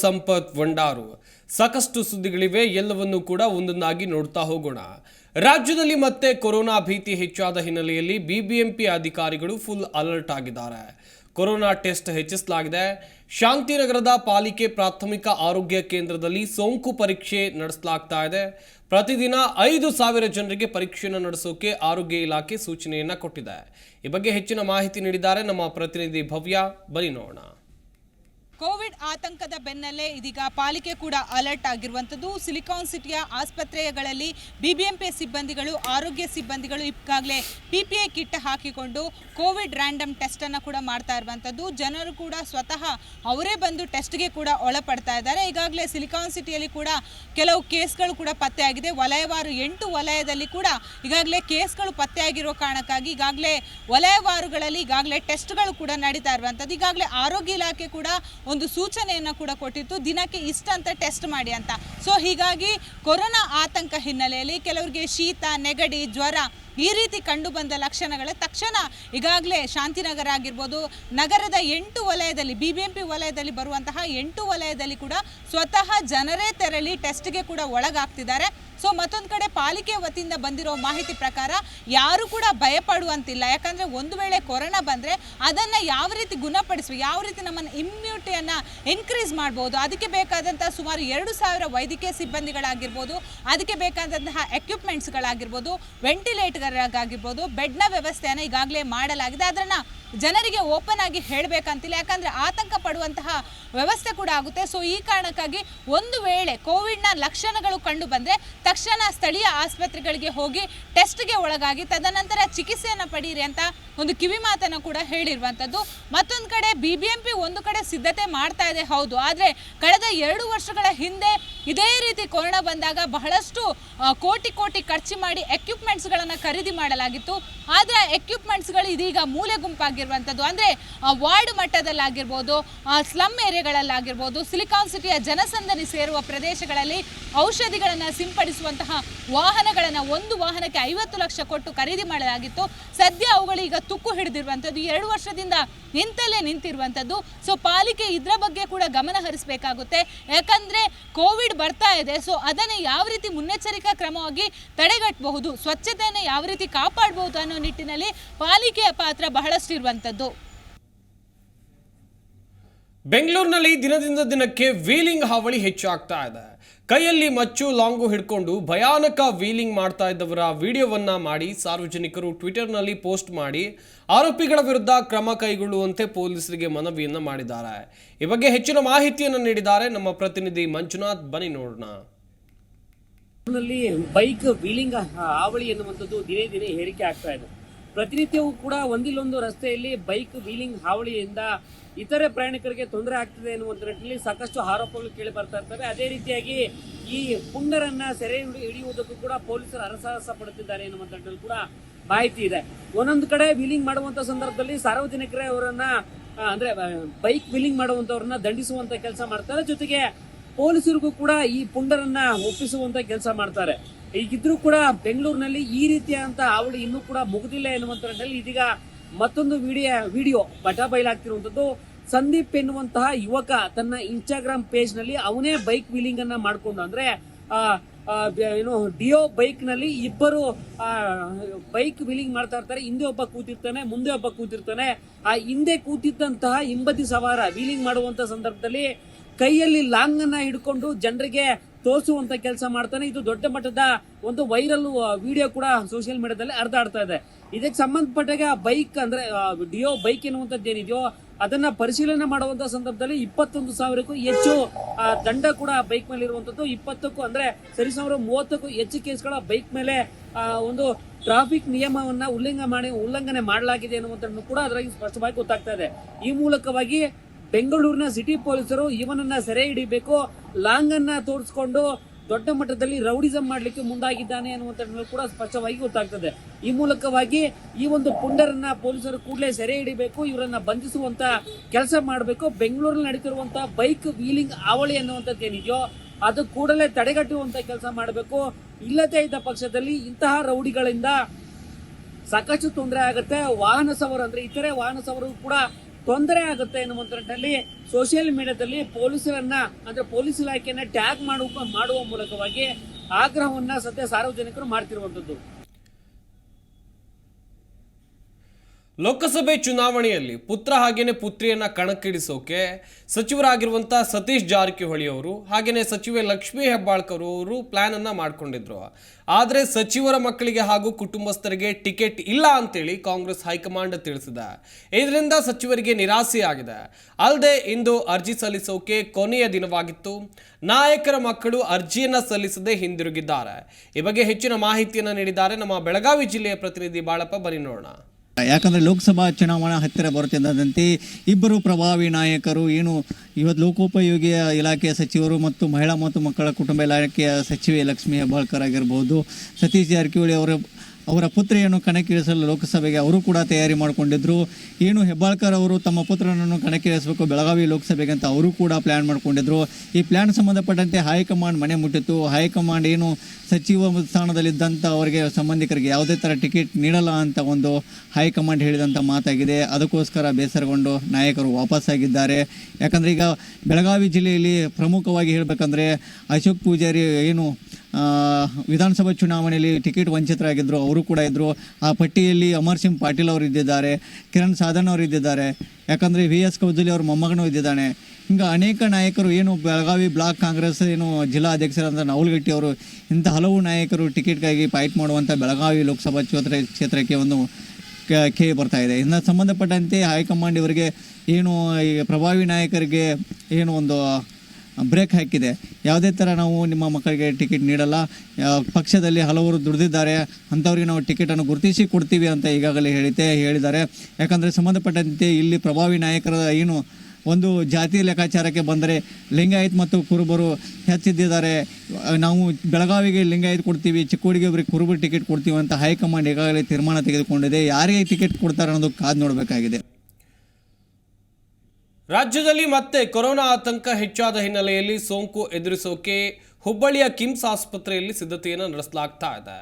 ಸಂಪತ್ ವಂಡಾರು ಸಾಕಷ್ಟು ಸುದ್ದಿಗಳಿವೆ, ಎಲ್ಲವನ್ನೂ ಕೂಡ ಒಂದೊಂದಾಗಿ ನೋಡ್ತಾ ಹೋಗೋಣ. ರಾಜ್ಯದಲ್ಲಿ ಮತ್ತೆ ಕೊರೋನಾ ಭೀತಿ ಹೆಚ್ಚಾದ ಹಿನ್ನೆಲೆಯಲ್ಲಿ ಬಿಬಿಎಂಪಿ ಅಧಿಕಾರಿಗಳು ಫುಲ್ ಅಲರ್ಟ್ ಆಗಿದ್ದಾರೆ. ಕೊರೋನಾ ಟೆಸ್ಟ್ ಹೆಚ್ಚಿಸಲಾಗಿದೆ. ಶಾಂತಿನಗರದ ಪಾಲಿಕೆ ಪ್ರಾಥಮಿಕ ಆರೋಗ್ಯ ಕೇಂದ್ರದಲ್ಲಿ ಸೋಂಕು ಪರೀಕ್ಷೆ ನಡೆಸಲಾಗ್ತಾ ಇದೆ. ಪ್ರತಿದಿನ ಐದು ಸಾವಿರ ಜನರಿಗೆ ಪರೀಕ್ಷೆಯನ್ನು ನಡೆಸೋಕೆ ಆರೋಗ್ಯ ಇಲಾಖೆ ಸೂಚನೆಯನ್ನು ಕೊಟ್ಟಿದೆ. ಈ ಬಗ್ಗೆ ಹೆಚ್ಚಿನ ಮಾಹಿತಿ ನೀಡಿದ್ದಾರೆ ನಮ್ಮ ಪ್ರತಿನಿಧಿ ಭವ್ಯ. ಬನ್ನಿ ನೋಡೋಣ. ಕೋವಿಡ್ ಆತಂಕದ ಬೆನ್ನಲ್ಲೇ ಇದೀಗ ಪಾಲಿಕೆ ಕೂಡ ಅಲರ್ಟ್ ಆಗಿರುವಂಥದ್ದು. ಸಿಲಿಕಾನ್ ಸಿಟಿಯ ಆಸ್ಪತ್ರೆಗಳಲ್ಲಿ ಬಿಬಿಎಂಪಿ ಸಿಬ್ಬಂದಿಗಳು, ಆರೋಗ್ಯ ಸಿಬ್ಬಂದಿಗಳು ಈಗಾಗಲೇ ಪಿ ಪಿ ಐ ಕಿಟ್ ಹಾಕಿಕೊಂಡು ಕೋವಿಡ್ ರ್ಯಾಂಡಮ್ ಟೆಸ್ಟನ್ನು ಕೂಡ ಮಾಡ್ತಾ ಇರುವಂಥದ್ದು. ಜನರು ಕೂಡ ಸ್ವತಃ ಅವರೇ ಬಂದು ಟೆಸ್ಟ್ಗೆ ಕೂಡ ಒಳಪಡ್ತಾ ಇದ್ದಾರೆ. ಈಗಾಗಲೇ ಸಿಲಿಕಾನ್ ಸಿಟಿಯಲ್ಲಿ ಕೂಡ ಕೆಲವು ಕೇಸ್ಗಳು ಕೂಡ ಪತ್ತೆಯಾಗಿದೆ. ವಲಯವಾರು ಎಂಟು ವಲಯದಲ್ಲಿ ಕೂಡ ಈಗಾಗಲೇ ಕೇಸ್ಗಳು ಪತ್ತೆಯಾಗಿರೋ ಕಾರಣಕ್ಕಾಗಿ ಈಗಾಗಲೇ ವಲಯವಾರುಗಳಲ್ಲಿ ಈಗಾಗಲೇ ಟೆಸ್ಟ್ಗಳು ಕೂಡ ನಡೀತಾ ಇರುವಂಥದ್ದು. ಈಗಾಗಲೇ ಆರೋಗ್ಯ ಇಲಾಖೆ ಕೂಡ ಒಂದು ಸೂಚನೆಯನ್ನು ಕೂಡ ಕೊಟ್ಟಿತ್ತು. ದಿನಕ್ಕೆ ಇಷ್ಟಂತ ಟೆಸ್ಟ್ ಮಾಡಿ ಅಂತ. ಸೊ, ಹೀಗಾಗಿ ಕೊರೋನಾ ಆತಂಕ ಹಿನ್ನೆಲೆಯಲ್ಲಿ ಕೆಲವರಿಗೆ ಶೀತ, ನೆಗಡಿ, ಜ್ವರ ಈ ರೀತಿ ಕಂಡು ಬಂದ ಲಕ್ಷಣಗಳ ತಕ್ಷಣ ಈಗಾಗಲೇ ಶಾಂತಿನಗರ ಆಗಿರ್ಬೋದು, ನಗರದ ಎಂಟು ವಲಯದಲ್ಲಿ ಬಿ ಬಿ ಎಂ ವಲಯದಲ್ಲಿ ಬರುವಂತಹ ಎಂಟು ವಲಯದಲ್ಲಿ ಕೂಡ ಸ್ವತಃ ಜನರೇ ತೆರಳಿ ಟೆಸ್ಟ್ಗೆ ಕೂಡ ಒಳಗಾಗ್ತಿದ್ದಾರೆ. ಸೊ ಮತ್ತೊಂದು ಕಡೆ ಪಾಲಿಕೆ ವತಿಯಿಂದ ಬಂದಿರೋ ಮಾಹಿತಿ ಪ್ರಕಾರ ಯಾರು ಕೂಡ ಭಯಪಡುವಂತಿಲ್ಲ. ಯಾಕಂದರೆ ಒಂದು ವೇಳೆ ಕೊರೋನಾ ಬಂದರೆ ಅದನ್ನು ಯಾವ ರೀತಿ ಗುಣಪಡಿಸುವ ಯಾವ ರೀತಿ ನಮ್ಮನ್ನು ಇಮ್ಯುನಿಟಿಯನ್ನು ಇನ್ಕ್ರೀಸ್ ಮಾಡ್ಬೋದು, ಅದಕ್ಕೆ ಬೇಕಾದಂಥ ಸುಮಾರು ಎರಡು ಸಾವಿರ ವೈದ್ಯಕೀಯ ಸಿಬ್ಬಂದಿಗಳಾಗಿರ್ಬೋದು, ಅದಕ್ಕೆ ಬೇಕಾದಂತಹ ಎಕ್ವಿಪ್ಮೆಂಟ್ಸ್ಗಳಾಗಿರ್ಬೋದು ವೆಂಟಿಲೇಟರ್ಗಾಗಿರ್ಬೋದು ಬೆಡ್ನ ವ್ಯವಸ್ಥೆಯನ್ನು ಈಗಾಗಲೇ ಮಾಡಲಾಗಿದೆ. ಅದನ್ನು ಜನರಿಗೆ ಓಪನ್ ಆಗಿ ಹೇಳಬೇಕಂತಿಲ್ಲ. ಯಾಕಂದರೆ ಆತಂಕ ಪಡುವಂತಹ ವ್ಯವಸ್ಥೆ ಕೂಡ ಆಗುತ್ತೆ. ಸೊ ಈ ಕಾರಣಕ್ಕಾಗಿ ಒಂದು ವೇಳೆ ಕೋವಿಡ್ನ ಲಕ್ಷಣಗಳು ಕಂಡು ಬಂದರೆ ತಕ್ಷಣ ಸ್ಥಳೀಯ ಆಸ್ಪತ್ರೆಗಳಿಗೆ ಹೋಗಿ ಟೆಸ್ಟ್ಗೆ ಒಳಗಾಗಿ ತದನಂತರ ಚಿಕಿತ್ಸೆಯನ್ನು ಪಡೀರಿ ಅಂತ ಒಂದು ಕಿವಿ ಮಾತನ್ನು ಕೂಡ ಹೇಳಿರುವಂಥದ್ದು. ಮತ್ತೊಂದು ಕಡೆ ಬಿ ಬಿ ಎಂ ಒಂದು ಕಡೆ ಸಿದ್ಧತೆ ಮಾಡ್ತಾ ಇದೆ, ಹೌದು. ಆದರೆ ಕಳೆದ ಎರಡು ವರ್ಷಗಳ ಹಿಂದೆ ಇದೇ ರೀತಿ ಕೊರೋನಾ ಬಂದಾಗ ಬಹಳಷ್ಟು ಕೋಟಿ ಕೋಟಿ ಖರ್ಚು ಮಾಡಿ ಎಕ್ವಿಪ್ಮೆಂಟ್ಸ್ಗಳನ್ನು ಖರೀದಿ ಮಾಡಲಾಗಿತ್ತು. ಆದರೆ ಎಕ್ವಿಪ್ಮೆಂಟ್ಸ್ಗಳು ಇದೀಗ ಮೂಲೆ ಗುಂಪಾಗಿರುವಂಥದ್ದು ಅಂದರೆ ವಾರ್ಡ್ ಮಟ್ಟದಲ್ಲಾಗಿರ್ಬೋದು ಸ್ಲಮ್ ಏರಿಯಾಗಳಲ್ಲಾಗಿರ್ಬೋದು, ಸಿಲಿಕಾನ್ ಸಿಟಿಯ ಜನಸಂದಣಿ ಸೇರುವ ಪ್ರದೇಶಗಳಲ್ಲಿ ಔಷಧಿಗಳನ್ನು ಸಿಂಪಡಿಸುವಂತಹ ವಾಹನಗಳನ್ನು ಒಂದು ವಾಹನಕ್ಕೆ ಐವತ್ತು ಲಕ್ಷ ಕೊಟ್ಟು ಖರೀದಿ ಮಾಡಲಾಗಿತ್ತು. ಸದ್ಯ ಅವುಗಳೀಗ ತುಕ್ಕು ಹಿಡಿದಿರುವಂಥದ್ದು ಎರಡು ವರ್ಷದಿಂದ ನಿಂತಲ್ಲೇ ನಿಂತಿರುವಂಥದ್ದು ಸೊ ಪಾಲಿಕೆ ಇದರ ಬಗ್ಗೆ ಕೂಡ ಗಮನ ಹರಿಸಬೇಕಾಗುತ್ತೆ. ಯಾಕಂದರೆ, ಕೋವಿಡ್ ಬರ್ತಾ ಇದೆ. ಸೊ ಅದನ್ನು ಯಾವ ರೀತಿ ಮುನ್ನೆಚ್ಚರಿಕಾ ಕ್ರಮವಾಗಿ ತಡೆಗಟ್ಟಬಹುದು, ಸ್ವಚ್ಛತೆಯನ್ನು ಯಾವ ರೀತಿ ಕಾಪಾಡಬಹುದು ಅನ್ನೋ ನಿಟ್ಟಿನಲ್ಲಿ ಪಾಲಿಕೆಯ ಪಾತ್ರ ಬಹಳಷ್ಟು ಇರುವಂಥದ್ದು ಬೆಂಗಳೂರಿನಲ್ಲಿ ದಿನದಿಂದ ದಿನಕ್ಕೆ ವೀಲಿಂಗ್ ಹಾವಳಿ ಹೆಚ್ಚಾಗ್ತಾ ಇದೆ. ಕೈಯಲ್ಲಿ ಮಚ್ಚು, ಲಾಂಗು ಹಿಡ್ಕೊಂಡು ಭಯಾನಕ ವೀಲಿಂಗ್ ಮಾಡ್ತಾ ಇದ್ದವರ ವಿಡಿಯೋವನ್ನ ಮಾಡಿ ಸಾರ್ವಜನಿಕರು ಟ್ವಿಟರ್ನಲ್ಲಿ ಪೋಸ್ಟ್ ಮಾಡಿ ಆರೋಪಿಗಳ ವಿರುದ್ಧ ಕ್ರಮ ಕೈಗೊಳ್ಳುವಂತೆ ಪೊಲೀಸರಿಗೆ ಮನವಿಯನ್ನ ಮಾಡಿದ್ದಾರೆ. ಈ ಬಗ್ಗೆ ಹೆಚ್ಚಿನ ಮಾಹಿತಿಯನ್ನು ನೀಡಿದ್ದಾರೆ ನಮ್ಮ ಪ್ರತಿನಿಧಿ ಮಂಜುನಾಥ್. ಬನಿ ನೋಡೋಣ. ಬೈಕ್ ವೀಲಿಂಗ್ ಹಾವಳಿ ಎನ್ನುವಂಥದ್ದು ದಿನೇ ದಿನೇ ಹೇಳಿಕೆ ಆಗ್ತಾ ಇದೆ. ಪ್ರತಿನಿತ್ಯವೂ ಕೂಡ ಒಂದಿಲ್ಲೊಂದು ರಸ್ತೆಯಲ್ಲಿ ಬೈಕ್, ವೀಲಿಂಗ್, ಹಾವಳಿಯಿಂದ ಇತರೆ ಪ್ರಯಾಣಿಕರಿಗೆ ತೊಂದರೆ ಆಗ್ತದೆ ಎನ್ನುವಂಥ ನಿಟ್ಟಿನಲ್ಲಿ ಸಾಕಷ್ಟು ಆರೋಪಗಳು ಕೇಳಿ ಬರ್ತಾ ಇರ್ತವೆ. ಅದೇ ರೀತಿಯಾಗಿ ಈ ಪುಂಡರನ್ನ ಸೆರೆ ಹಿಡಿ- ಹಿಡಿಯುವುದಕ್ಕೂ ಕೂಡ ಪೊಲೀಸರು ಹರಸಾಹಸ ಪಡುತ್ತಿದ್ದಾರೆ ಎನ್ನುವಂಥ ನಿಟ್ಟಿನಲ್ಲಿ ಕೂಡ ಮಾಹಿತಿ ಇದೆ. ಒಂದೊಂದು ಕಡೆ ವೀಲಿಂಗ್ ಮಾಡುವಂತ ಸಂದರ್ಭದಲ್ಲಿ ಸಾರ್ವಜನಿಕರೇ ಅವರನ್ನ ಅಂದ್ರೆ, ಬೈಕ್ ವೀಲಿಂಗ್ ಮಾಡುವಂತವ್ರನ್ನ ದಂಡಿಸುವಂತ ಕೆಲಸ ಮಾಡ್ತಾರೆ. ಜೊತೆಗೆ ಪೊಲೀಸರಿಗೂ ಕೂಡ ಈ ಪುಂಡರನ್ನ ಒಪ್ಪಿಸುವಂತ ಕೆಲಸ ಮಾಡ್ತಾರೆ. ಈಗಿದ್ರೂ ಕೂಡ ಬೆಂಗಳೂರಿನಲ್ಲಿ ಈ ರೀತಿಯಾದಂತ ಅವಳು ಇನ್ನೂ ಕೂಡ ಮುಗಿದಿಲ್ಲ ಎನ್ನುವಂತ ಇದೀಗ ಮತ್ತೊಂದು ವಿಡಿಯೋ ವಿಡಿಯೋ ಬಟ ಬಯಲಾಗ್ತಿರುವಂತದ್ದು ಸಂದೀಪ್ ಎನ್ನುವಂತಹ ಯುವಕ ತನ್ನ ಇನ್ಸ್ಟಾಗ್ರಾಮ್ ಪೇಜ್ನಲ್ಲಿ ಅವನೇ ಬೈಕ್ ವೀಲಿಂಗ್ ಅನ್ನ ಮಾಡ್ಕೊಂಡು ಅಂದ್ರೆ ಏನು, ಡಿಯೋ ಬೈಕ್ನಲ್ಲಿ ಇಬ್ಬರು ಬೈಕ್ ವೀಲಿಂಗ್ ಮಾಡ್ತಾ ಇರ್ತಾರೆ. ಹಿಂದೆ ಒಬ್ಬ ಕೂತಿರ್ತಾನೆ, ಮುಂದೆ ಒಬ್ಬ ಕೂತಿರ್ತಾನೆ. ಆ ಹಿಂದೆ ಕೂತಿದ್ದಂತಹ ಹಿಂಬದಿ ಸವಾರ ವೀಲಿಂಗ್ ಮಾಡುವಂತ ಸಂದರ್ಭದಲ್ಲಿ ಕೈಯಲ್ಲಿ ಲಾಂಗ್ ಅನ್ನ ಹಿಡ್ಕೊಂಡು ಜನರಿಗೆ ತೋರಿಸುವಂತ ಕೆಲಸ ಮಾಡ್ತಾನೆ. ಇದು ದೊಡ್ಡ ಮಟ್ಟದ ಒಂದು ವೈರಲ್ ವಿಡಿಯೋ ಕೂಡ ಸೋಷಿಯಲ್ ಮೀಡಿಯಾದಲ್ಲಿ ಹರಿದಾಡ್ತಾ ಇದೆ. ಇದಕ್ಕೆ ಸಂಬಂಧಪಟ್ಟಾಗ ಬೈಕ್ ಅಂದ್ರೆ ಡಿಯೋ ಬೈಕ್ ಎನ್ನುವಂಥದ್ದು ಏನಿದೆಯೋ, ಅದನ್ನ ಪರಿಶೀಲನೆ ಮಾಡುವಂತ ಸಂದರ್ಭದಲ್ಲಿ ಇಪ್ಪತ್ತೊಂದು ಸಾವಿರಕ್ಕೂ ಹೆಚ್ಚು ದಂಡ ಕೂಡ ಬೈಕ್ ಮೇಲೆ ಇರುವಂತದ್ದು ಇಪ್ಪತ್ತಕ್ಕೂ ಅಂದ್ರೆ ಸರಿಸುಮಾರು ಮೂವತ್ತಕ್ಕೂ ಹೆಚ್ಚು ಕೇಸ್ಗಳ ಬೈಕ್ ಮೇಲೆ ಒಂದು ಟ್ರಾಫಿಕ್ ನಿಯಮವನ್ನ ಉಲ್ಲಂಘನೆ ಮಾಡಿ, ಉಲ್ಲಂಘನೆ ಮಾಡಲಾಗಿದೆ ಅನ್ನುವಂಥದ್ದು ಕೂಡ ಅದರಾಗಿ ಸ್ಪಷ್ಟವಾಗಿ ಗೊತ್ತಾಗ್ತಾ ಇದೆ. ಈ ಮೂಲಕವಾಗಿ ಬೆಂಗಳೂರಿನ ಸಿಟಿ ಪೊಲೀಸರು ಇವನನ್ನ ಸೆರೆ ಹಿಡಿಬೇಕು ಲಾಂಗ್ ಅನ್ನ ತೋರಿಸ್ಕೊಂಡು ದೊಡ್ಡ ಮಟ್ಟದಲ್ಲಿ ರೌಡಿಸಂ ಮಾಡಲಿಕ್ಕೆ ಮುಂದಾಗಿದ್ದಾನೆ ಅನ್ನುವಂಥದ್ದು ಕೂಡ ಸ್ಪಷ್ಟವಾಗಿ ಗೊತ್ತಾಗ್ತದೆ. ಈ ಮೂಲಕವಾಗಿ ಈ ಒಂದು ಪುಂಡರನ್ನ ಪೊಲೀಸರು ಕೂಡಲೇ ಸೆರೆ ಹಿಡಿಬೇಕು, ಇವರನ್ನ ಬಂಧಿಸುವಂತ ಕೆಲಸ ಮಾಡಬೇಕು. ಬೆಂಗಳೂರಲ್ಲಿ ನಡೀತಿರುವಂತಹ ಬೈಕ್ ವೀಲಿಂಗ್ ಅವಳಿ ಅನ್ನುವಂಥದ್ದು ಏನಿದೆಯೋ, ಅದು ಕೂಡಲೇ ತಡೆಗಟ್ಟುವಂತ ಕೆಲಸ ಮಾಡಬೇಕು. ಇಲ್ಲದೇ ಇದ್ದ ಪಕ್ಷದಲ್ಲಿ ಇಂತಹ ರೌಡಿಗಳಿಂದ ಸಾಕಷ್ಟು ತೊಂದರೆ ಆಗುತ್ತೆ. ವಾಹನ ಸವರು ಅಂದ್ರೆ ಇತರೆ ವಾಹನ ಸವಾರರು ಕೂಡ ತೊಂದರೆ ಆಗುತ್ತೆ ಎನ್ನುವಂತ ಸೋಷಿಯಲ್ ಮೀಡಿಯಾದಲ್ಲಿ ಪೊಲೀಸರನ್ನ, ಅಂದ್ರೆ ಪೊಲೀಸ್ ಇಲಾಖೆಯನ್ನ ಟ್ಯಾಗ್ ಮಾಡುವ ಮಾಡುವ ಮೂಲಕವಾಗಿ ಆಗ್ರಹವನ್ನ ಸದ್ಯ ಸಾರ್ವಜನಿಕರು ಮಾಡ್ತಿರುವಂತದ್ದು ಲೋಕಸಭೆ ಚುನಾವಣೆಯಲ್ಲಿ ಪುತ್ರ ಹಾಗೇನೆ ಪುತ್ರಿಯನ್ನ ಕಣಕ್ಕಿಳಿಸೋಕೆ ಸಚಿವರಾಗಿರುವಂಥ ಸತೀಶ್ ಜಾರಕಿಹೊಳಿ ಅವರು ಹಾಗೇನೆ ಸಚಿವೆ ಲಕ್ಷ್ಮೀ ಹೆಬ್ಬಾಳ್ಕರ್ ಅವರು ಪ್ಲಾನ್ ಅನ್ನ ಮಾಡ್ಕೊಂಡಿದ್ರು. ಆದರೆ ಸಚಿವರ ಮಕ್ಕಳಿಗೆ ಹಾಗೂ ಕುಟುಂಬಸ್ಥರಿಗೆ ಟಿಕೆಟ್ ಇಲ್ಲ ಅಂತೇಳಿ ಕಾಂಗ್ರೆಸ್ ಹೈಕಮಾಂಡ್ ತಿಳಿಸಿದೆ. ಇದರಿಂದ ಸಚಿವರಿಗೆ ನಿರಾಸೆಯಾಗಿದೆ. ಅಲ್ಲದೆ ಇಂದು ಅರ್ಜಿ ಸಲ್ಲಿಸೋಕೆ ಕೊನೆಯ ದಿನವಾಗಿತ್ತು. ನಾಯಕರ ಮಕ್ಕಳು ಅರ್ಜಿಯನ್ನ ಸಲ್ಲಿಸದೆ ಹಿಂದಿರುಗಿದ್ದಾರೆ. ಈ ಬಗ್ಗೆ ಹೆಚ್ಚಿನ ಮಾಹಿತಿಯನ್ನು ನೀಡಿದ್ದಾರೆ ನಮ್ಮ ಬೆಳಗಾವಿ ಜಿಲ್ಲೆಯ ಪ್ರತಿನಿಧಿ ಬಾಳಪ್ಪ, ಬನ್ನಿ ನೋಡೋಣ. ಯಾಕಂದರೆ ಲೋಕಸಭಾ ಚುನಾವಣಾ ಹತ್ತಿರ ಬರುತ್ತಿದ್ದಂತೆ ಇಬ್ಬರು ಪ್ರಭಾವಿ ನಾಯಕರು, ಏನು ಇವತ್ತು ಲೋಕೋಪಯೋಗಿ ಇಲಾಖೆಯ ಸಚಿವರು ಮತ್ತು ಮಹಿಳಾ ಮತ್ತು ಮಕ್ಕಳ ಕುಟುಂಬ ಇಲಾಖೆಯ ಸಚಿವೆ ಲಕ್ಷ್ಮೀ ಹೆಬ್ಬಾಳ್ಕರ್ ಆಗಿರ್ಬೋದು, ಸತೀಶ್ ಜಾರಕಿಹೊಳಿ ಅವರ ಅವರ ಪುತ್ರಿಯನ್ನು ಕಣಕ್ಕಿಳಿಸಲು ಲೋಕಸಭೆಗೆ ಅವರು ಕೂಡ ತಯಾರಿ ಮಾಡಿಕೊಂಡಿದ್ರು. ಏನು ಹೆಬ್ಬಾಳ್ಕರ್ ಅವರು ತಮ್ಮ ಪುತ್ರನನ್ನು ಕಣಕ್ಕಿಳಿಸಬೇಕು ಬೆಳಗಾವಿ ಲೋಕಸಭೆಗೆ ಅಂತ ಅವರು ಕೂಡ ಪ್ಲ್ಯಾನ್ ಮಾಡಿಕೊಂಡಿದ್ರು. ಈ ಪ್ಲ್ಯಾನ್ ಸಂಬಂಧಪಟ್ಟಂತೆ ಹೈಕಮಾಂಡ್ ಮನೆ ಮುಟ್ಟಿತ್ತು. ಹೈಕಮಾಂಡ್ ಏನು ಸಚಿವ ಸ್ಥಾನದಲ್ಲಿದ್ದಂಥ ಅವರಿಗೆ ಸಂಬಂಧಿಕರಿಗೆ ಯಾವುದೇ ಥರ ಟಿಕೆಟ್ ನೀಡಲ್ಲ ಅಂತ ಒಂದು ಹೈಕಮಾಂಡ್ ಹೇಳಿದಂಥ ಮಾತಾಗಿದೆ. ಅದಕ್ಕೋಸ್ಕರ ಬೇಸರಗೊಂಡು ನಾಯಕರು ವಾಪಸ್ಸಾಗಿದ್ದಾರೆ. ಯಾಕಂದರೆ ಈಗ ಬೆಳಗಾವಿ ಜಿಲ್ಲೆಯಲ್ಲಿ ಪ್ರಮುಖವಾಗಿ ಹೇಳಬೇಕಂದ್ರೆ ಅಶೋಕ್ ಪೂಜಾರಿ ಏನು ವಿಧಾನಸಭಾ ಚುನಾವಣೆಯಲ್ಲಿ ಟಿಕೆಟ್ ವಂಚಿತರಾಗಿದ್ದರು ಅವರು ಕೂಡ ಇದ್ದರು ಆ ಪಟ್ಟಿಯಲ್ಲಿ ಅಮರ್ ಸಿಂಗ್ ಪಾಟೀಲ್ ಅವರು ಇದ್ದಿದ್ದಾರೆ, ಕಿರಣ್ ಸಾಧನ್ ಅವರು ಇದ್ದಿದ್ದಾರೆ. ಯಾಕಂದರೆ ವಿ ಎಸ್ ಕೌಜಲಿ ಅವ್ರ ಮೊಮ್ಮಗನೂ ಇದ್ದಿದ್ದಾನೆ. ಹಿಂಗೆ ಅನೇಕ ನಾಯಕರು, ಏನು ಬೆಳಗಾವಿ ಬ್ಲಾಕ್ ಕಾಂಗ್ರೆಸ್, ಏನು ಜಿಲ್ಲಾ ಅಧ್ಯಕ್ಷರಾದ ನಾಹುಲ್ಗಟ್ಟಿ ಅವರು, ಇಂಥ ಹಲವು ನಾಯಕರು ಟಿಕೆಟ್ಗಾಗಿ ಫೈಟ್ ಮಾಡುವಂಥ ಬೆಳಗಾವಿ ಲೋಕಸಭಾ ಕ್ಷೇತ್ರ, ಕ್ಷೇತ್ರಕ್ಕೆ ಒಂದು ಕೆ ಬರ್ತಾ ಇದೆ. ಇನ್ನು ಸಂಬಂಧಪಟ್ಟಂತೆ ಹೈಕಮಾಂಡ್ ಇವರಿಗೆ ಏನು, ಈ ಪ್ರಭಾವಿ ನಾಯಕರಿಗೆ ಏನು ಒಂದು ಬ್ರೇಕ್ ಹಾಕಿದೆ. ಯಾವುದೇ ಥರ ನಾವು ನಿಮ್ಮ ಮಕ್ಕಳಿಗೆ ಟಿಕೆಟ್ ನೀಡಲ್ಲ. ಪಕ್ಷದಲ್ಲಿ ಹಲವರು ದುಡಿದಿದ್ದಾರೆ. ಅಂಥವ್ರಿಗೆ ನಾವು ಟಿಕೆಟನ್ನು ಗುರುತಿಸಿ ಕೊಡ್ತೀವಿ ಅಂತ ಈಗಾಗಲೇ ಹೇಳಿದ್ದೆ ಹೇಳಿದ್ದಾರೆ. ಯಾಕಂದರೆ ಸಂಬಂಧಪಟ್ಟಂತೆ ಇಲ್ಲಿ ಪ್ರಭಾವಿ ನಾಯಕರ ಏನು ಒಂದು ಜಾತಿ ಲೆಕ್ಕಾಚಾರಕ್ಕೆ ಬಂದರೆ ಲಿಂಗಾಯತ್ ಮತ್ತು ಕುರುಬರು ಹೆಚ್ಚಿದ್ದಿದ್ದಾರೆ. ನಾವು ಬೆಳಗಾವಿಗೆ ಲಿಂಗಾಯತ್ ಕೊಡ್ತೀವಿ, ಚಿಕ್ಕೋಡಿಗೆ ಒಬ್ಬರಿಗೆ ಕುರುಬರು ಟಿಕೆಟ್ ಕೊಡ್ತೀವಿ ಅಂತ ಹೈಕಮಾಂಡ್ ಈಗಾಗಲೇ ತೀರ್ಮಾನ ತೆಗೆದುಕೊಂಡಿದೆ. ಯಾರಿಗೆ ಟಿಕೆಟ್ ಕೊಡ್ತಾರೆ ಅನ್ನೋದು ಕಾದು ನೋಡಬೇಕಾಗಿದೆ. ರಾಜ್ಯದಲ್ಲಿ ಮತ್ತೆ ಕೊರೋನಾ ಆತಂಕ ಹೆಚ್ಚಾದ ಹಿನ್ನೆಲೆಯಲ್ಲಿ ಸೋಂಕು ಎದುರಿಸೋಕೆ ಹುಬ್ಬಳ್ಳಿಯ ಕಿಮ್ಸ್ ಆಸ್ಪತ್ರೆಯಲ್ಲಿ ಸಿದ್ಧತೆಯನ್ನು ನಡೆಸಲಾಗ್ತಾ ಇದೆ.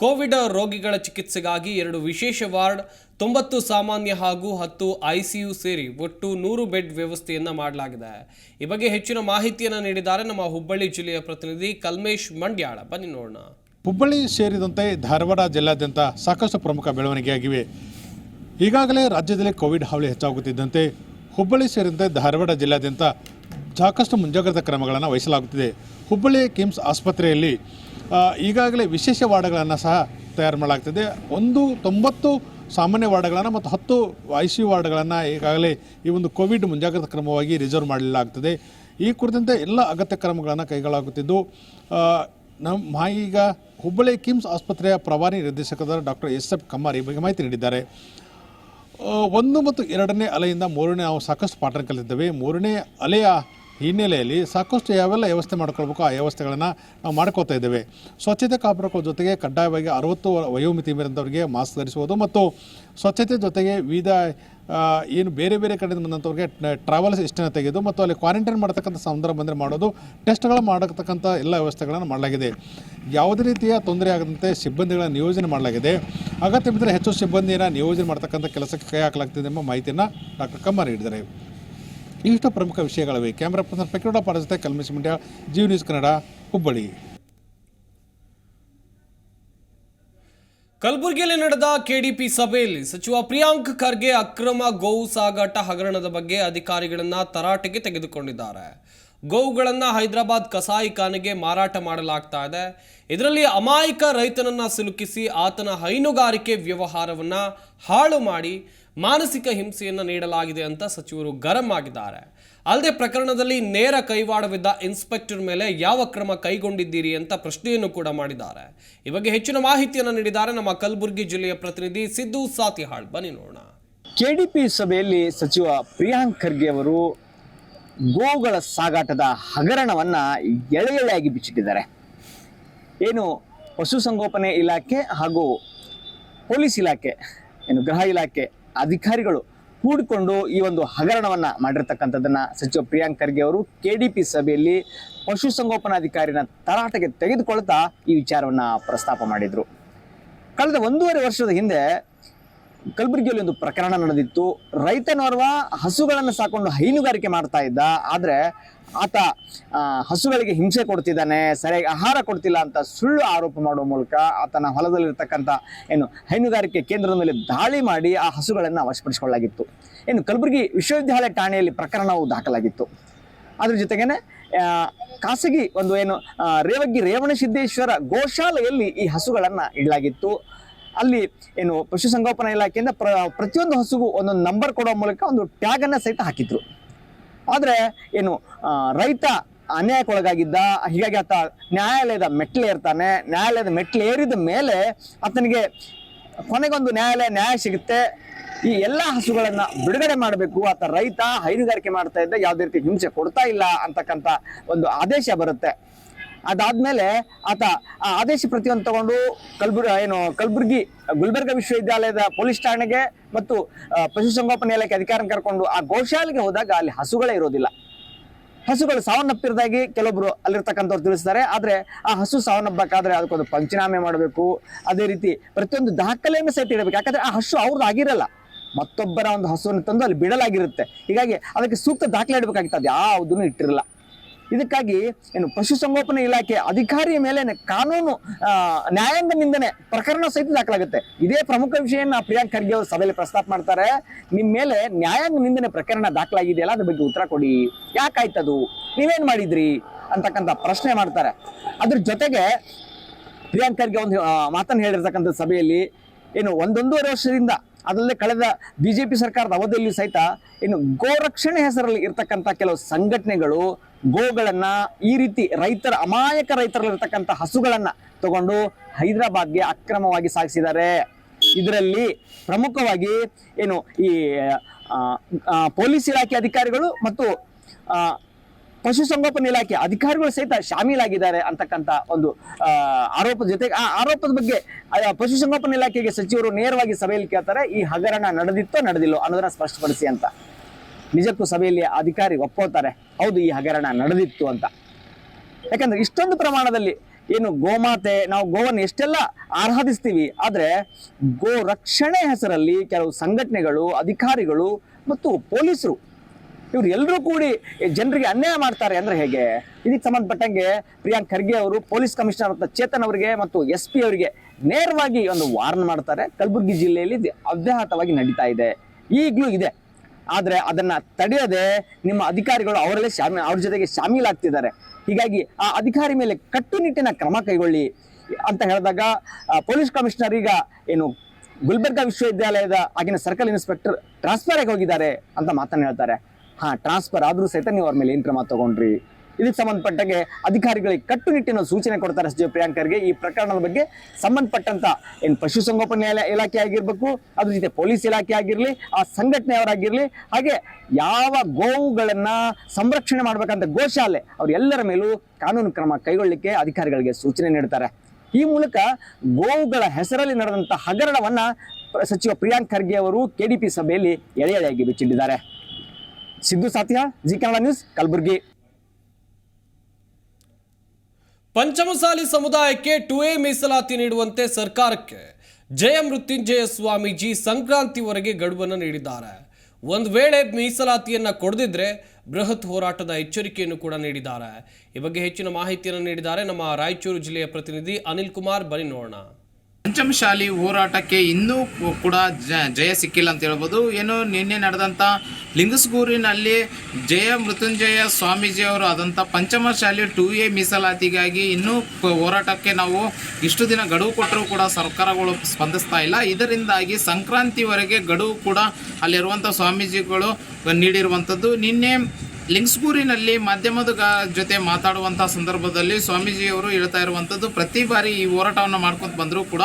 ಕೋವಿಡ್ ರೋಗಿಗಳ ಚಿಕಿತ್ಸೆಗಾಗಿ ಎರಡು ವಿಶೇಷ ವಾರ್ಡ್, ತೊಂಬತ್ತು ಸಾಮಾನ್ಯ ಹಾಗೂ ಹತ್ತು ಐಸಿಯು ಸೇರಿ ಒಟ್ಟು ನೂರು ಬೆಡ್ ವ್ಯವಸ್ಥೆಯನ್ನು ಮಾಡಲಾಗಿದೆ. ಈ ಬಗ್ಗೆ ಹೆಚ್ಚಿನ ಮಾಹಿತಿಯನ್ನು ನೀಡಿದ್ದಾರೆ ನಮ್ಮ ಹುಬ್ಬಳ್ಳಿ ಜಿಲ್ಲೆಯ ಪ್ರತಿನಿಧಿ ಕಲ್ಮೇಶ್ ಮಂಡ್ಯಾಳ. ಬನ್ನಿ ನೋಡೋಣ. ಹುಬ್ಬಳ್ಳಿ ಸೇರಿದಂತೆ ಧಾರವಾಡ ಜಿಲ್ಲಾದ್ಯಂತ ಸಾಕಷ್ಟು ಪ್ರಮುಖ ಬೆಳವಣಿಗೆಯಾಗಿವೆ. ಈಗಾಗಲೇ ರಾಜ್ಯದಲ್ಲಿ ಕೋವಿಡ್ ಹಾವಳಿ ಹೆಚ್ಚಾಗುತ್ತಿದ್ದಂತೆ ಹುಬ್ಬಳ್ಳಿ ಸೇರಿದಂತೆ ಧಾರವಾಡ ಜಿಲ್ಲಾದ್ಯಂತ ಸಾಕಷ್ಟು ಮುಂಜಾಗ್ರತಾ ಕ್ರಮಗಳನ್ನು ವಹಿಸಲಾಗುತ್ತಿದೆ. ಹುಬ್ಬಳ್ಳಿ ಕಿಮ್ಸ್ ಆಸ್ಪತ್ರೆಯಲ್ಲಿ ಈಗಾಗಲೇ ವಿಶೇಷ ವಾರ್ಡ್ಗಳನ್ನು ಸಹ ತಯಾರು ಮಾಡಲಾಗ್ತಿದೆ. ಒಂದು ತೊಂಬತ್ತು ಸಾಮಾನ್ಯ ವಾರ್ಡ್ಗಳನ್ನು ಮತ್ತು ಹತ್ತು ಐ ಸಿ ವಾರ್ಡ್ಗಳನ್ನು ಈಗಾಗಲೇ ಈ ಒಂದು ಕೋವಿಡ್ ಮುಂಜಾಗ್ರತಾ ಕ್ರಮವಾಗಿ ರಿಸರ್ವ್ ಮಾಡಲಾಗ್ತದೆ. ಈ ಕುರಿತಂತೆ ಎಲ್ಲ ಅಗತ್ಯ ಕ್ರಮಗಳನ್ನು ಕೈಗೊಳ್ಳಲಾಗುತ್ತಿದ್ದು ನಮ್ಮ ಈಗ ಹುಬ್ಬಳ್ಳಿ ಕಿಮ್ಸ್ ಆಸ್ಪತ್ರೆಯ ಪ್ರಭಾರಿ ನಿರ್ದೇಶಕರಾದ ಡಾಕ್ಟರ್ ಎಸ್ ಎಫ್ ಕಮ್ಮಾರ್ ಈ ಬಗ್ಗೆ ಮಾಹಿತಿ ನೀಡಿದ್ದಾರೆ. ಒಂದು ಮತ್ತು ಎರಡನೇ ಅಲೆಯಿಂದ ಮೂರನೇ ನಾವು ಸಾಕಷ್ಟು ಪಾಠ ಕಲಿತಿದ್ದೇವೆ. ಮೂರನೇ ಅಲೆಯ ಹಿನ್ನೆಲೆಯಲ್ಲಿ ಸಾಕಷ್ಟು ಯಾವೆಲ್ಲ ವ್ಯವಸ್ಥೆ ಮಾಡ್ಕೊಳ್ಬೇಕು, ಆ ವ್ಯವಸ್ಥೆಗಳನ್ನು ನಾವು ಮಾಡ್ಕೋತಾ ಇದ್ದೇವೆ. ಸ್ವಚ್ಛತೆ ಕಾಪಾಡ್ಕೋ ಜೊತೆಗೆ ಕಡ್ಡಾಯವಾಗಿ ಅರವತ್ತು ವಯೋಮಿತಿ ಮೀರಿದಂಥವ್ರಿಗೆ ಮಾಸ್ಕ್ ಧರಿಸುವುದು ಮತ್ತು ಸ್ವಚ್ಛತೆ ಜೊತೆಗೆ ವಿವಿಧ ಏನು ಬೇರೆ ಬೇರೆ ಕಡೆಯಿಂದ ಬಂದಂಥವ್ರಿಗೆ ಟ್ರಾವೆಲ್ಸ್ ಇಷ್ಟನ್ನು ತೆಗೆದು ಮತ್ತು ಅಲ್ಲಿ ಕ್ವಾರಂಟೈನ್ ಮಾಡ್ತಕ್ಕಂಥ ಸಂದರ್ಭ ಬಂದರೆ ಮಾಡೋದು, ಟೆಸ್ಟ್ಗಳು ಮಾಡತಕ್ಕಂಥ ಎಲ್ಲ ವ್ಯವಸ್ಥೆಗಳನ್ನು ಮಾಡಲಾಗಿದೆ. ಯಾವುದೇ ರೀತಿಯ ತೊಂದರೆ ಆಗದಂತೆ ಸಿಬ್ಬಂದಿಗಳ ನಿಯೋಜನೆ ಮಾಡಲಾಗಿದೆ. ಅಗತ್ಯ ಬಿದ್ದರೆ ಹೆಚ್ಚು ಸಿಬ್ಬಂದಿಯನ್ನು ನಿಯೋಜನೆ ಮಾಡ್ತಕ್ಕಂಥ ಕೆಲಸಕ್ಕೆ ಕೈ ಹಾಕಲಾಗ್ತಿದೆ ಎಂಬ ಮಾಹಿತಿಯನ್ನು ಡಾಕ್ಟರ್ ಕಮ್ಮಾರ್ ನೀಡಿದ್ದಾರೆ. ಇಷ್ಟು ಪ್ರಮುಖ ವಿಷಯಗಳಿವೆ. ಕ್ಯಾಮ್ರಾ ಪರ್ಸನ್ ಪೆಕ್ರೋಡ ಪಾಡ ಜೊತೆ ಕಲ್ಮೇಶ್ ಮಂಡ್ಯ ನ್ಯೂಸ್ ಕನ್ನಡ, ಹುಬ್ಬಳ್ಳಿ. ಕಲಬುರಗಿಯಲ್ಲಿ ನಡೆದ ಕೆಡಿಪಿ ಸಭೆಯಲ್ಲಿ ಸಚಿವ ಪ್ರಿಯಾಂಕ್ ಖರ್ಗೆ ಅಕ್ರಮ ಗೋವು ಸಾಗಾಟ ಹಗರಣದ ಬಗ್ಗೆ ಅಧಿಕಾರಿಗಳನ್ನ ತರಾಟೆಗೆ ತೆಗೆದುಕೊಂಡಿದ್ದಾರೆ. ಗೋವುಗಳನ್ನು ಹೈದರಾಬಾದ್ ಕಸಾಯಿಖಾನೆಗೆ ಮಾರಾಟ ಮಾಡಲಾಗ್ತಾ ಇದೆ. ಇದರಲ್ಲಿ ಅಮಾಯಕ ರೈತನನ್ನ ಸಿಲುಕಿಸಿ ಆತನ ಹೈನುಗಾರಿಕೆ ವ್ಯವಹಾರವನ್ನ ಹಾಳು ಮಾಡಿ ಮಾನಸಿಕ ಹಿಂಸೆಯನ್ನು ನೀಡಲಾಗಿದೆ ಅಂತ ಸಚಿವರು ಗರಂ ಆಗಿದ್ದಾರೆ. ಅಲ್ಲದೆ ಪ್ರಕರಣದಲ್ಲಿ ನೇರ ಕೈವಾಡವಿದ್ದ ಇನ್ಸ್ಪೆಕ್ಟರ್ ಮೇಲೆ ಯಾವ ಕ್ರಮ ಕೈಗೊಂಡಿದ್ದೀರಿ ಅಂತ ಪ್ರಶ್ನೆಯನ್ನು ಕೂಡ ಮಾಡಿದ್ದಾರೆ. ಈ ಬಗ್ಗೆ ಹೆಚ್ಚಿನ ಮಾಹಿತಿಯನ್ನು ನೀಡಿದ್ದಾರೆ ನಮ್ಮ ಕಲಬುರಗಿ ಜಿಲ್ಲೆಯ ಪ್ರತಿನಿಧಿ ಸಿದ್ದು ಸಾತಿಹಾಳ್. ಬನ್ನಿ ನೋಡೋಣ. ಕೆಡಿಪಿ ಸಭೆಯಲ್ಲಿ ಸಚಿವ ಪ್ರಿಯಾಂಕ್ ಖರ್ಗೆ ಅವರು ಗೋವುಗಳ ಸಾಗಾಟದ ಹಗರಣವನ್ನ ಎಳೆ ಎಳೆಯಾಗಿ ಬಿಚ್ಚಿಟ್ಟಿದ್ದಾರೆ. ಏನು ಪಶುಸಂಗೋಪನೆ ಇಲಾಖೆ ಹಾಗೂ ಪೊಲೀಸ್ ಇಲಾಖೆ, ಏನು ಗೃಹ ಇಲಾಖೆ ಅಧಿಕಾರಿಗಳು ಕೂಡಿಕೊಂಡು ಈ ಒಂದು ಹಗರಣವನ್ನ ಮಾಡಿರ್ತಕ್ಕಂಥದ್ದನ್ನ ಸಚಿವ ಪ್ರಿಯಾಂಕ್ ಖರ್ಗೆ ಅವರು ಕೆಡಿಪಿ ಸಭೆಯಲ್ಲಿ ಪಶುಸಂಗೋಪನಾಧಿಕಾರಿನ ತರಾಟೆಗೆ ತೆಗೆದುಕೊಳ್ತಾ ಈ ವಿಚಾರವನ್ನ ಪ್ರಸ್ತಾಪ ಮಾಡಿದ್ರು. ಕಳೆದ ಒಂದೂವರೆ ವರ್ಷದ ಹಿಂದೆ ಕಲಬುರಗಿಯಲ್ಲಿ ಒಂದು ಪ್ರಕರಣ ನಡೆದಿತ್ತು. ರೈತನೋರ್ವ ಹಸುಗಳನ್ನು ಸಾಕೊಂಡು ಹೈನುಗಾರಿಕೆ ಮಾಡ್ತಾ ಇದ್ದ. ಆದರೆ ಆತ ಹಸುಗಳಿಗೆ ಹಿಂಸೆ ಕೊಡ್ತಿದ್ದಾನೆ, ಸರಿಯಾಗಿ ಆಹಾರ ಕೊಡ್ತಿಲ್ಲ ಅಂತ ಸುಳ್ಳು ಆರೋಪ ಮಾಡುವ ಮೂಲಕ ಆತನ ಹೊಲದಲ್ಲಿರ್ತಕ್ಕಂಥ ಏನು ಹೈನುಗಾರಿಕೆ ಕೇಂದ್ರದ ಮೇಲೆ ದಾಳಿ ಮಾಡಿ ಆ ಹಸುಗಳನ್ನು ವಶಪಡಿಸಿಕೊಳ್ಳಲಾಗಿತ್ತು. ಏನು ಕಲಬುರಗಿ ವಿಶ್ವವಿದ್ಯಾಲಯ ಠಾಣೆಯಲ್ಲಿ ಪ್ರಕರಣವು ದಾಖಲಾಗಿತ್ತು. ಅದ್ರ ಜೊತೆಗೇನೆ ಖಾಸಗಿ ಒಂದು ಏನು ರೇವಗ್ಗಿ ರೇವಗಿ ರೇವಣಸಿದ್ದೇಶ್ವರ ಗೋಶಾಲೆಯಲ್ಲಿ ಈ ಹಸುಗಳನ್ನು ಇಡಲಾಗಿತ್ತು. ಅಲ್ಲಿ ಏನು ಪಶುಸಂಗೋಪನಾ ಇಲಾಖೆಯಿಂದ ಪ್ರ, ಪ್ರತಿಯೊಂದು ಹಸುಗೂ ಒಂದೊಂದು ನಂಬರ್ ಕೊಡೋ ಮೂಲಕ ಒಂದು ಟ್ಯಾಗನ್ನು ಸಹಿತ ಹಾಕಿದ್ರು. ಆದರೆ ಏನು ರೈತ ಅನ್ಯಾಯಕ್ಕೊಳಗಾಗಿದ್ದ, ಹೀಗಾಗಿ ಆತ ನ್ಯಾಯಾಲಯದ ಮೆಟ್ಲು ಏರ್ತಾನೆ ನ್ಯಾಯಾಲಯದ ಮೆಟ್ಲು ಏರಿದ ಮೇಲೆ ಆತನಿಗೆ ಕೊನೆಗೊಂದು ನ್ಯಾಯಾಲಯ ನ್ಯಾಯ ಸಿಗುತ್ತೆ. ಈ ಎಲ್ಲ ಹಸುಗಳನ್ನು ಬಿಡುಗಡೆ ಮಾಡಬೇಕು. ಆತ ರೈತ, ಹೈನುಗಾರಿಕೆ ಮಾಡ್ತಾ ಇದ್ದ, ಯಾವುದೇ ರೀತಿ ಹಿಂಸೆ ಕೊಡ್ತಾ ಇಲ್ಲ ಅಂತಕ್ಕಂಥ ಒಂದು ಆದೇಶ ಬರುತ್ತೆ. ಅದಾದ್ಮೇಲೆ ಆತ ಆ ಆದೇಶ ಪ್ರತಿಯೊಂದು ತಗೊಂಡು ಕಲ್ಬುರ್ ಏನು, ಕಲಬುರ್ಗಿ, ಗುಲ್ಬರ್ಗ ವಿಶ್ವವಿದ್ಯಾಲಯದ ಪೊಲೀಸ್ ಠಾಣೆಗೆ ಮತ್ತು ಪಶುಸಂಗೋಪನೆ ಇಲಾಖೆ ಅಧಿಕಾರನ ಕರ್ಕೊಂಡು ಆ ಗೋಶಾಲೆಗೆ ಹೋದಾಗ ಅಲ್ಲಿ ಹಸುಗಳೇ ಇರೋದಿಲ್ಲ. ಹಸುಗಳು ಸಾವನ್ನಪ್ಪಿರದಾಗಿ ಕೆಲವೊಬ್ರು ಅಲ್ಲಿರ್ತಕ್ಕಂಥವ್ರು ತಿಳಿಸ್ತಾರೆ. ಆದರೆ ಆ ಹಸು ಸಾವನ್ನಪ್ಪಬೇಕಾದ್ರೆ ಅದಕ್ಕೊಂದು ಪಂಚನಾಮೆ ಮಾಡಬೇಕು. ಅದೇ ರೀತಿ ಪ್ರತಿಯೊಂದು ದಾಖಲೆಯನ್ನು ಸಹಿತ ಇಡಬೇಕು. ಯಾಕಂದ್ರೆ ಆ ಹಸು ಅವ್ರದ್ದು ಆಗಿರಲ್ಲ. ಮತ್ತೊಬ್ಬರ ಒಂದು ಹಸುವನ್ನು ತಂದು ಅಲ್ಲಿ ಬಿಡಲಾಗಿರುತ್ತೆ. ಹೀಗಾಗಿ ಅದಕ್ಕೆ ಸೂಕ್ತ ದಾಖಲೆ ಇಡಬೇಕಾಗಿತ್ತು. ಅದು ಯಾವುದನ್ನು ಇಟ್ಟಿರಲ್ಲ. ಇದಕ್ಕಾಗಿ ಏನು ಪಶುಸಂಗೋಪನಾ ಇಲಾಖೆ ಅಧಿಕಾರಿಯ ಮೇಲೆ ಕಾನೂನು ನ್ಯಾಯಾಂಗ ನಿಂದನೆ ಪ್ರಕರಣ ಸಹಿತ ದಾಖಲಾಗುತ್ತೆ. ಇದೇ ಪ್ರಮುಖ ವಿಷಯನ ಪ್ರಿಯಾಂಕ್ ಖರ್ಗೆ ಅವರು ಸಭೆಯಲ್ಲಿ ಪ್ರಸ್ತಾಪ ಮಾಡ್ತಾರೆ. ನಿಮ್ಮ ಮೇಲೆ ನ್ಯಾಯಾಂಗ ನಿಂದನೆ ಪ್ರಕರಣ ದಾಖಲಾಗಿದೆಯಲ್ಲ, ಅದ್ರ ಬಗ್ಗೆ ಉತ್ತರ ಕೊಡಿ. ಯಾಕಾಯ್ತದು? ನೀವೇನ್ ಮಾಡಿದ್ರಿ? ಅಂತಕ್ಕಂಥ ಪ್ರಶ್ನೆ ಮಾಡ್ತಾರೆ. ಅದ್ರ ಜೊತೆಗೆ ಪ್ರಿಯಾಂಕ್ ಖರ್ಗೆ ಒಂದು ಮಾತನ್ನ ಹೇಳಿರ್ತಕ್ಕಂಥ ಸಭೆಯಲ್ಲಿ ಏನು ಒಂದೊಂದೂವರೆ ವರ್ಷದಿಂದ ಅದಲ್ಲದೆ ಕಳೆದ ಬಿಜೆಪಿ ಸರ್ಕಾರದ ಅವಧಿಯಲ್ಲಿ ಸಹಿತ ಏನು ಗೋರಕ್ಷಣೆ ಹೆಸರಲ್ಲಿ ಇರ್ತಕ್ಕಂಥ ಕೆಲವು ಸಂಘಟನೆಗಳು ಗೋಗಳನ್ನ ಈ ರೀತಿ ರೈತರ, ಅಮಾಯಕ ರೈತರಲ್ಲಿರ್ತಕ್ಕಂಥ ಹಸುಗಳನ್ನ ತಗೊಂಡು ಹೈದರಾಬಾದ್ಗೆ ಅಕ್ರಮವಾಗಿ ಸಾಗಿಸಿದ್ದಾರೆ. ಇದರಲ್ಲಿ ಪ್ರಮುಖವಾಗಿ ಏನು ಈ ಪೊಲೀಸ್ ಇಲಾಖೆ ಅಧಿಕಾರಿಗಳು ಮತ್ತು ಪಶುಸಂಗೋಪನಾ ಇಲಾಖೆ ಅಧಿಕಾರಿಗಳು ಸಹಿತ ಶಾಮೀಲಾಗಿದ್ದಾರೆ ಅಂತಕ್ಕಂಥ ಒಂದು ಆರೋಪದ ಜೊತೆಗೆ ಆ, ಆರೋಪದ ಬಗ್ಗೆ ಪಶುಸಂಗೋಪನಾ ಇಲಾಖೆಗೆ ಸಚಿವರು ನೇರವಾಗಿ ಸಭೆಯಲ್ಲಿ ಕೇಳ್ತಾರೆ, ಈ ಹಗರಣ ನಡೆದಿತ್ತೋ ನಡೆದಿಲ್ಲೋ ಅನ್ನೋದನ್ನ ಸ್ಪಷ್ಟಪಡಿಸಿ ಅಂತ. ನಿಜಕ್ಕೂ ಸಭೆಯಲ್ಲಿ ಅಧಿಕಾರಿ ಒಪ್ಕೋತಾರೆ ಹೌದು, ಈ ಹಗರಣ ನಡೆದಿತ್ತು ಅಂತ. ಯಾಕಂದ್ರೆ ಇಷ್ಟೊಂದು ಪ್ರಮಾಣದಲ್ಲಿ ಏನು ಗೋಮಾತೆ, ನಾವು ಗೋವನ್ನು ಎಷ್ಟೆಲ್ಲ ಆರಾಧಿಸ್ತೀವಿ, ಆದರೆ ಗೋ ರಕ್ಷಣೆ ಹೆಸರಲ್ಲಿ ಕೆಲವು ಸಂಘಟನೆಗಳು, ಅಧಿಕಾರಿಗಳು ಮತ್ತು ಪೊಲೀಸರು ಇವ್ರು ಎಲ್ಲರೂ ಕೂಡಿ ಜನರಿಗೆ ಅನ್ಯಾಯ ಮಾಡ್ತಾರೆ ಅಂದ್ರೆ ಹೇಗೆ? ಇದಕ್ಕೆ ಸಂಬಂಧಪಟ್ಟಂಗೆ ಪ್ರಿಯಾಂಕ್ ಖರ್ಗೆ ಅವರು, ಪೊಲೀಸ್ ಕಮಿಷನರ್ ಅಂತ ಚೇತನ್ ಅವರಿಗೆ ಮತ್ತು ಎಸ್ ಪಿ ಅವರಿಗೆ ನೇರವಾಗಿ ಒಂದು ವಾರ್ನ್ ಮಾಡ್ತಾರೆ. ಕಲಬುರಗಿ ಜಿಲ್ಲೆಯಲ್ಲಿ ಅವ್ಯಾಹತವಾಗಿ ನಡೀತಾ ಇದೆ. ಈಗಲೂ ಇದೆ. ಆದ್ರೆ ಅದನ್ನ ತಡೆಯದೆ ನಿಮ್ಮ ಅಧಿಕಾರಿಗಳು ಅವರಲ್ಲೇ ಶಾಮಿ, ಅವ್ರ ಜೊತೆಗೆ ಶಾಮೀಲಾಗ್ತಿದ್ದಾರೆ. ಹೀಗಾಗಿ ಆ ಅಧಿಕಾರಿ ಮೇಲೆ ಕಟ್ಟುನಿಟ್ಟಿನ ಕ್ರಮ ಕೈಗೊಳ್ಳಿ ಅಂತ ಹೇಳಿದಾಗ ಪೊಲೀಸ್ ಕಮಿಷನರ್ ಈಗ ಏನು ಗುಲ್ಬರ್ಗಾ ವಿಶ್ವವಿದ್ಯಾಲಯದ ಆಗಿನ ಸರ್ಕಲ್ ಇನ್ಸ್ಪೆಕ್ಟರ್ ಟ್ರಾನ್ಸ್ಫರ್ ಆಗಿ ಹೋಗಿದ್ದಾರೆ ಅಂತ ಮಾತನ್ನು ಹೇಳ್ತಾರೆ. ಹಾ, ಟ್ರಾನ್ಸ್ಫರ್ ಆದರೂ ಸಹಿತ ನೀವು ಅವ್ರ ಮೇಲೆ ಏನ್ ಕ್ರಮ ತಗೊಂಡ್ರಿ? ಇದಕ್ಕೆ ಸಂಬಂಧಪಟ್ಟಂಗೆ ಅಧಿಕಾರಿಗಳಿಗೆ ಕಟ್ಟುನಿಟ್ಟಿನ ಸೂಚನೆ ಕೊಡ್ತಾರೆ ಸಚಿವ ಪ್ರಿಯಾಂಕರ್ಗೆ ಈ ಪ್ರಕರಣದ ಬಗ್ಗೆ ಸಂಬಂಧಪಟ್ಟಂತ ಏನು ಪಶುಸಂಗೋಪನೆ ಇಲಾ- ಇಲಾಖೆ ಆಗಿರ್ಬೇಕು, ಅದ್ರ ಜೊತೆ ಪೊಲೀಸ್ ಇಲಾಖೆ ಆಗಿರಲಿ, ಆ ಸಂಘಟನೆಯವರಾಗಿರಲಿ ಹಾಗೆ ಯಾವ ಗೋವುಗಳನ್ನ ಸಂರಕ್ಷಣೆ ಮಾಡ್ಬೇಕಂತ ಗೋಶಾಲೆ, ಅವ್ರೆಲ್ಲರ ಮೇಲೂ ಕಾನೂನು ಕ್ರಮ ಕೈಗೊಳ್ಳಲಿಕ್ಕೆ ಅಧಿಕಾರಿಗಳಿಗೆ ಸೂಚನೆ ನೀಡ್ತಾರೆ. ಈ ಮೂಲಕ ಗೋವುಗಳ ಹೆಸರಲ್ಲಿ ನಡೆದಂತ ಹಗರಣವನ್ನ ಸಚಿವ ಪ್ರಿಯಾಂಕ್ ಖರ್ಗೆ ಅವರು ಕೆಡಿಪಿ ಸಭೆಯಲ್ಲಿ ಎಳೆ ಎಳೆಯಾಗಿ ಬಿಚ್ಚಿಟ್ಟಿದ್ದಾರೆ. Siddu Satya Zee Kannada news, Kalaburagi. Panchamasali ಸಮುದಾಯಕ್ಕೆ ಟು ಎ ಮೀಸಲಾತಿ ನೀಡುವಂತೆ ಸರ್ಕಾರಕ್ಕೆ ಜಯ ಮೃತ್ಯುಂಜಯ ಸ್ವಾಮೀಜಿ ಸಂಕ್ರಾಂತಿವರೆಗೆ ಗಡುವನ್ನು ನೀಡಿದ್ದಾರೆ. ಒಂದು ವೇಳೆ ಮೀಸಲಾತಿಯನ್ನು ಕೊಡದಿದ್ರೆ ಬೃಹತ್ ಹೋರಾಟದ ಎಚ್ಚರಿಕೆಯನ್ನು ಕೂಡ ನೀಡಿದ್ದಾರೆ. ಈ ಬಗ್ಗೆ ಹೆಚ್ಚಿನ ಮಾಹಿತಿಯನ್ನು ನೀಡಿದ್ದಾರೆ ನಮ್ಮ ರಾಯಚೂರು ಜಿಲ್ಲೆಯ ಪ್ರತಿನಿಧಿ ಅನಿಲ್ ಕುಮಾರ್. ಬನಿ ನೋಡೋಣ. ಪಂಚಮಶಾಲಿ ಹೋರಾಟಕ್ಕೆ ಇನ್ನೂ ಕೂಡ ಜಯ ಸಿಕ್ಕಿಲ್ಲ ಅಂತ ಹೇಳ್ಬೋದು. ಏನು ನಿನ್ನೆ ನಡೆದಂಥ ಲಿಂಗಸ್ಗೂರಿನಲ್ಲಿ ಜಯ ಮೃತ್ಯುಂಜಯ ಸ್ವಾಮೀಜಿ ಅವರು ಆದಂಥ ಪಂಚಮಶಾಲಿ ಟು ಎ ಮೀಸಲಾತಿಗಾಗಿ ಇನ್ನೂ ಹೋರಾಟಕ್ಕೆ ನಾವು ಇಷ್ಟು ದಿನ ಗಡುವು ಕೊಟ್ಟರೂ ಕೂಡ ಸರ್ಕಾರಗಳು ಸ್ಪಂದಿಸ್ತಾ ಇಲ್ಲ. ಇದರಿಂದಾಗಿ ಸಂಕ್ರಾಂತಿವರೆಗೆ ಗಡುವು ಕೂಡ ಅಲ್ಲಿರುವಂಥ ಸ್ವಾಮೀಜಿಗಳು ನೀಡಿರುವಂಥದ್ದು ನಿನ್ನೆ ಲಿಂಗ್ಸ್ಗೂರಿನಲ್ಲಿ ಮಾಧ್ಯಮದ ಜೊತೆ ಮಾತಾಡುವಂಥ ಸಂದರ್ಭದಲ್ಲಿ ಸ್ವಾಮೀಜಿಯವರು ಹೇಳ್ತಾ ಇರುವಂಥದ್ದು, ಪ್ರತಿ ಬಾರಿ ಈ ಹೋರಾಟವನ್ನು ಮಾಡ್ಕೊಂಡು ಬಂದರೂ ಕೂಡ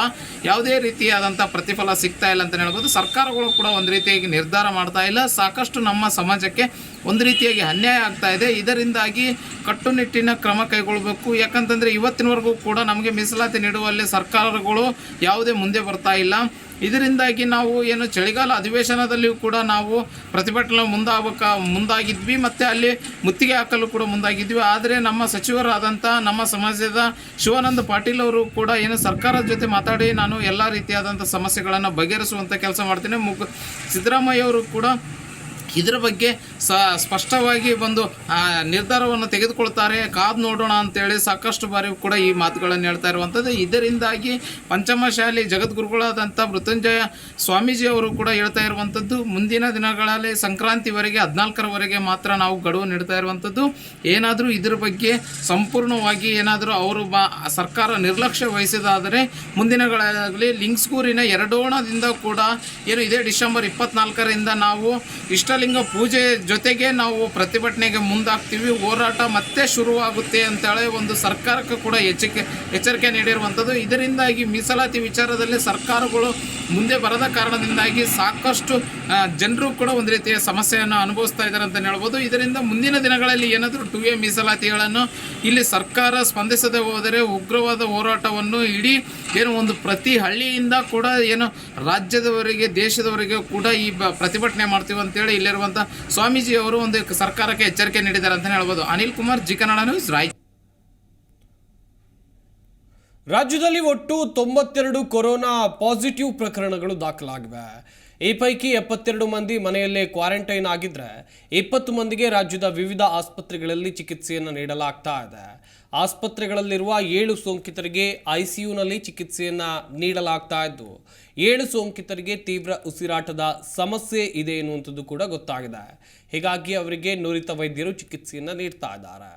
ಯಾವುದೇ ರೀತಿಯಾದಂಥ ಪ್ರತಿಫಲ ಸಿಗ್ತಾ ಇಲ್ಲ ಅಂತ ಹೇಳ್ಬೋದು. ಸರ್ಕಾರಗಳು ಕೂಡ ಒಂದು ರೀತಿಯಾಗಿ ನಿರ್ಧಾರ ಮಾಡ್ತಾ ಇಲ್ಲ. ಸಾಕಷ್ಟು ನಮ್ಮ ಸಮಾಜಕ್ಕೆ ಒಂದು ರೀತಿಯಾಗಿ ಅನ್ಯಾಯ ಆಗ್ತಾ ಇದೆ. ಇದರಿಂದಾಗಿ ಕಟ್ಟುನಿಟ್ಟಿನ ಕ್ರಮ ಕೈಗೊಳ್ಳಬೇಕು ಯಾಕಂತಂದರೆ ಇವತ್ತಿನವರೆಗೂ ಕೂಡ ನಮಗೆ ಮೀಸಲಾತಿ ನೀಡುವಲ್ಲಿ ಸರ್ಕಾರಗಳು ಯಾವುದೇ ಮುಂದೆ ಬರ್ತಾ ಇಲ್ಲ. ಇದರಿಂದಾಗಿ ನಾವು ಏನು ಚಳಿಗಾಲ ಅಧಿವೇಶನದಲ್ಲಿಯೂ ಕೂಡ ನಾವು ಪ್ರತಿಭಟನೆ ಮುಂದಾಗಬೇಕ ಮುಂದಾಗಿದ್ವಿ, ಮತ್ತು ಅಲ್ಲಿ ಮುತ್ತಿಗೆ ಹಾಕಲು ಕೂಡ ಮುಂದಾಗಿದ್ವಿ. ಆದರೆ ನಮ್ಮ ಸಚಿವರಾದಂಥ ನಮ್ಮ ಸಮಾಜದ ಶಿವಾನಂದ ಪಾಟೀಲ್ ಅವರು ಕೂಡ ಏನು ಸರ್ಕಾರದ ಜೊತೆ ಮಾತಾಡಿ ನಾನು ಎಲ್ಲ ರೀತಿಯಾದಂಥ ಸಮಸ್ಯೆಗಳನ್ನು ಬಗೆಹರಿಸುವಂಥ ಕೆಲಸ ಮಾಡ್ತೀನಿ. ಮುಗ್ ಸಿದ್ದರಾಮಯ್ಯ ಅವರು ಕೂಡ ಇದರ ಬಗ್ಗೆ ಸ ಸ್ಪಷ್ಟವಾಗಿ ಒಂದು ನಿರ್ಧಾರವನ್ನು ತೆಗೆದುಕೊಳ್ತಾರೆ. ಕಾದು ನೋಡೋಣ ಅಂತೇಳಿ ಸಾಕಷ್ಟು ಬಾರಿ ಕೂಡ ಈ ಮಾತುಗಳನ್ನು ಹೇಳ್ತಾ ಇರುವಂಥದ್ದು. ಇದರಿಂದಾಗಿ ಪಂಚಮಶಾಲಿ ಜಗದ್ಗುರುಗಳಾದಂಥ ಮೃತ್ಯುಂಜಯ ಸ್ವಾಮೀಜಿ ಅವರು ಕೂಡ ಹೇಳ್ತಾ ಇರುವಂಥದ್ದು, ಮುಂದಿನ ದಿನಗಳಲ್ಲಿ ಸಂಕ್ರಾಂತಿವರೆಗೆ ಹದಿನಾಲ್ಕರವರೆಗೆ ಮಾತ್ರ ನಾವು ಗಡುವು ನೀಡ್ತಾ ಇರುವಂಥದ್ದು. ಏನಾದರೂ ಇದರ ಬಗ್ಗೆ ಸಂಪೂರ್ಣವಾಗಿ ಏನಾದರೂ ಅವರು ಬಾ, ಸರ್ಕಾರ ನಿರ್ಲಕ್ಷ್ಯ ವಹಿಸಿದಾದರೆ ಮುಂದಿನಗಳಾಗಲಿ ಲಿಂಗ್ಸ್ಗೂರಿನ ಎರಡೋಣದಿಂದ ಕೂಡ ಏನು ಇದೇ, ಡಿಸೆಂಬರ್ ಇಪ್ಪತ್ನಾಲ್ಕರಿಂದ ನಾವು ಇಷ್ಟಲಿಂಗ ಪೂಜೆ ಜೊತೆಗೆ ನಾವು ಪ್ರತಿಭಟನೆಗೆ ಮುಂದಾಗ್ತೀವಿ. ಹೋರಾಟ ಮತ್ತೆ ಶುರುವಾಗುತ್ತೆ ಅಂತೇಳಿ ಒಂದು ಸರ್ಕಾರಕ್ಕೆ ಕೂಡ ಎಚ್ಚರಿಕೆ ಎಚ್ಚರಿಕೆ ನೀಡಿರುವಂಥದ್ದು. ಇದರಿಂದಾಗಿ ಮೀಸಲಾತಿ ವಿಚಾರದಲ್ಲಿ ಸರ್ಕಾರಗಳು ಮುಂದೆ ಬರದ ಕಾರಣದಿಂದಾಗಿ ಸಾಕಷ್ಟು ಜನರು ಕೂಡ ಒಂದು ರೀತಿಯ ಸಮಸ್ಯೆಯನ್ನು ಅನುಭವಿಸ್ತಾ ಇದ್ದಾರೆ ಅಂತ ಹೇಳ್ಬೋದು. ಇದರಿಂದ ಮುಂದಿನ ದಿನಗಳಲ್ಲಿ ಏನಾದರೂ ಟು ಎ ಮೀಸಲಾತಿಗಳನ್ನು ಇಲ್ಲಿ ಸರ್ಕಾರ ಸ್ಪಂದಿಸದೆ ಹೋದರೆ ಉಗ್ರವಾದ ಹೋರಾಟವನ್ನು ಇಡೀ ಏನು ಒಂದು ಪ್ರತಿ ಹಳ್ಳಿಯಿಂದ ಕೂಡ ಏನು ರಾಜ್ಯದವರೆಗೆ, ದೇಶದವರೆಗೆ ಕೂಡ ಈ ಪ್ರತಿಭಟನೆ ಮಾಡ್ತೀವಿ ಅಂತೇಳಿ ಸ್ವಾಮೀಜಿ ಅವರು ಒಂದು ಸರ್ಕಾರಕ್ಕೆ ಎಚ್ಚರಿಕೆ ನೀಡಿದ್ದಾರೆ ಅಂತಲೇ ಹೇಳ್ಬೋದು. ಅನಿಲ್ ಕುಮಾರ್ ಜಿ ಕನ್ನಡ ನ್ಯೂಸ್, ರಾಯ್ ರಾಜ್ಯದಲ್ಲಿ ಒಟ್ಟು ತೊಂಬತ್ತೆರಡು ಕೊರೋನಾ ಪಾಸಿಟಿವ್ ಪ್ರಕರಣಗಳು ದಾಖಲಾಗಿವೆ. ಈ ಪೈಕಿ ಎಪ್ಪತ್ತೆರಡು ಮಂದಿ ಮನೆಯಲ್ಲೇ ಕ್ವಾರಂಟೈನ್ ಆಗಿದ್ರೆ ಇಪ್ಪತ್ತು ಮಂದಿಗೆ ರಾಜ್ಯದ ವಿವಿಧ ಆಸ್ಪತ್ರೆಗಳಲ್ಲಿ ಚಿಕಿತ್ಸೆಯನ್ನು ನೀಡಲಾಗ್ತಾ ಇದೆ. ಆಸ್ಪತ್ರೆಗಳಲ್ಲಿರುವ ಏಳು ಸೋಂಕಿತರಿಗೆ ಐಸಿಯುನಲ್ಲಿ ಚಿಕಿತ್ಸೆಯನ್ನು ನೀಡಲಾಗ್ತಾ ಇದ್ದು, ಏಳು ಸೋಂಕಿತರಿಗೆ ತೀವ್ರ ಉಸಿರಾಟದ ಸಮಸ್ಯೆ ಇದೆ ಎನ್ನುವಂಥದ್ದು ಕೂಡ ಗೊತ್ತಾಗಿದೆ. ಹೀಗಾಗಿ ಅವರಿಗೆ ನುರಿತ ವೈದ್ಯರು ಚಿಕಿತ್ಸೆಯನ್ನು ನೀಡ್ತಾ ಇದ್ದಾರೆ.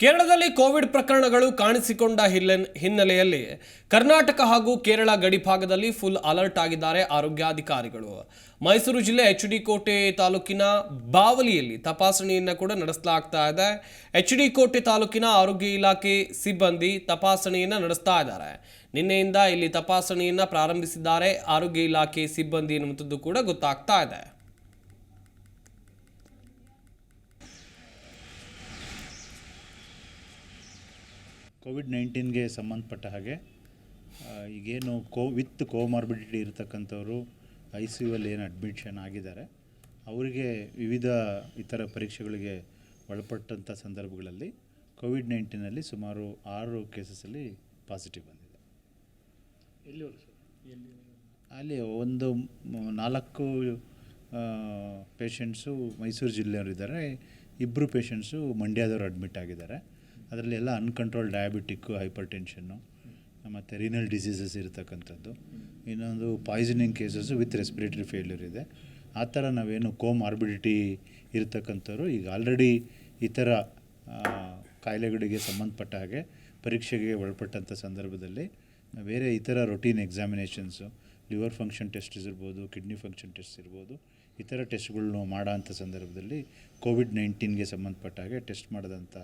ಕೇರಳದಲ್ಲಿ ಕೋವಿಡ್ ಪ್ರಕರಣಗಳು ಕಾಣಿಸಿಕೊಂಡ ಹಿಲ್ಲೆನ್- ಹಿನ್ನೆಲೆಯಲ್ಲಿ ಕರ್ನಾಟಕ ಹಾಗೂ ಕೇರಳ ಗಡಿಭಾಗದಲ್ಲಿ ಫುಲ್ ಅಲರ್ಟ್ ಆಗಿದ್ದಾರೆ ಆರೋಗ್ಯಾಧಿಕಾರಿಗಳು. ಮೈಸೂರು ಜಿಲ್ಲೆ ಎಚ್ ಡಿ ಕೋಟೆ ತಾಲೂಕಿನ ಬಾವಲಿಯಲ್ಲಿ ತಪಾಸಣೆಯನ್ನು ಕೂಡ ನಡೆಸಲಾಗ್ತಾ ಇದೆ. ಎಚ್ ಡಿ ಕೋಟೆ ತಾಲೂಕಿನ ಆರೋಗ್ಯ ಇಲಾಖೆ ಸಿಬ್ಬಂದಿ ತಪಾಸಣೆಯನ್ನು ನಡೆಸ್ತಾ ಇದ್ದಾರೆ. ನಿನ್ನೆಯಿಂದ ಇಲ್ಲಿ ತಪಾಸಣೆಯನ್ನು ಪ್ರಾರಂಭಿಸಿದ್ದಾರೆ ಆರೋಗ್ಯ ಇಲಾಖೆ ಸಿಬ್ಬಂದಿ ಎನ್ನುವಂಥದ್ದು ಕೂಡ ಗೊತ್ತಾಗ್ತಾ ಇದೆ. ಕೋವಿಡ್ ನೈನ್ಟೀನ್ಗೆ ಸಂಬಂಧಪಟ್ಟ ಹಾಗೆ ಈಗೇನು ಕೋ ವಿತ್ ಕೋಮಾರ್ಬಿಡಿಟಿ ಇರತಕ್ಕಂಥವರು ಐ ಸಿ ಯುಲ್ಲಿ ಏನು ಅಡ್ಮಿಷನ್ ಆಗಿದ್ದಾರೆ ಅವರಿಗೆ ವಿವಿಧ ಇತರ ಪರೀಕ್ಷೆಗಳಿಗೆ ಒಳಪಟ್ಟಂಥ ಸಂದರ್ಭಗಳಲ್ಲಿ ಕೋವಿಡ್ ನೈನ್ಟೀನಲ್ಲಿ ಸುಮಾರು ಆರು ಕೇಸಸಲ್ಲಿ ಪಾಸಿಟಿವ್ ಬಂದಿದೆ. ಅಲ್ಲಿ ಒಂದು ನಾಲ್ಕು ಪೇಷಂಟ್ಸು ಮೈಸೂರು ಜಿಲ್ಲೆಯವರಿದ್ದಾರೆ ಇಬ್ಬರು ಪೇಷಂಟ್ಸು ಮಂಡ್ಯದವರು ಅಡ್ಮಿಟ್ ಆಗಿದ್ದಾರೆ. ಅದರಲ್ಲಿ ಎಲ್ಲ ಅನ್ಕಂಟ್ರೋಲ್ ಡಯಾಬಿಟಿಕ್ಕು ಹೈಪರ್ ಟೆನ್ಷನ್ನು ಮತ್ತು ರೀನಲ್ ಡಿಸೀಸಸ್ ಇರತಕ್ಕಂಥದ್ದು. ಇನ್ನೊಂದು poisoning cases with respiratory failure ಇದೆ. ಆ ಥರ ನಾವೇನು ಕೋಮಾರ್ಬಿಡಿಟಿ ಇರತಕ್ಕಂಥವ್ರು ಈಗ ಆಲ್ರೆಡಿ ಇತರ ಕಾಯಿಲೆಗಳಿಗೆ ಸಂಬಂಧಪಟ್ಟ ಹಾಗೆ ಪರೀಕ್ಷೆಗೆ ಒಳಪಟ್ಟಂಥ ಸಂದರ್ಭದಲ್ಲಿ ಬೇರೆ ಇತರ routine examinations liver function test ಇರ್ಬೋದು ಕಿಡ್ನಿ ಫಂಕ್ಷನ್ ಟೆಸ್ಟ್ ಇರ್ಬೋದು, ಇತರ ಟೆಸ್ಟ್ಗಳ್ನು ಮಾಡೋ ಅಂಥ ಸಂದರ್ಭದಲ್ಲಿ ಕೋವಿಡ್ ನೈನ್ಟೀನ್ಗೆ ಸಂಬಂಧಪಟ್ಟ ಹಾಗೆ ಟೆಸ್ಟ್ ಮಾಡಿದಂಥ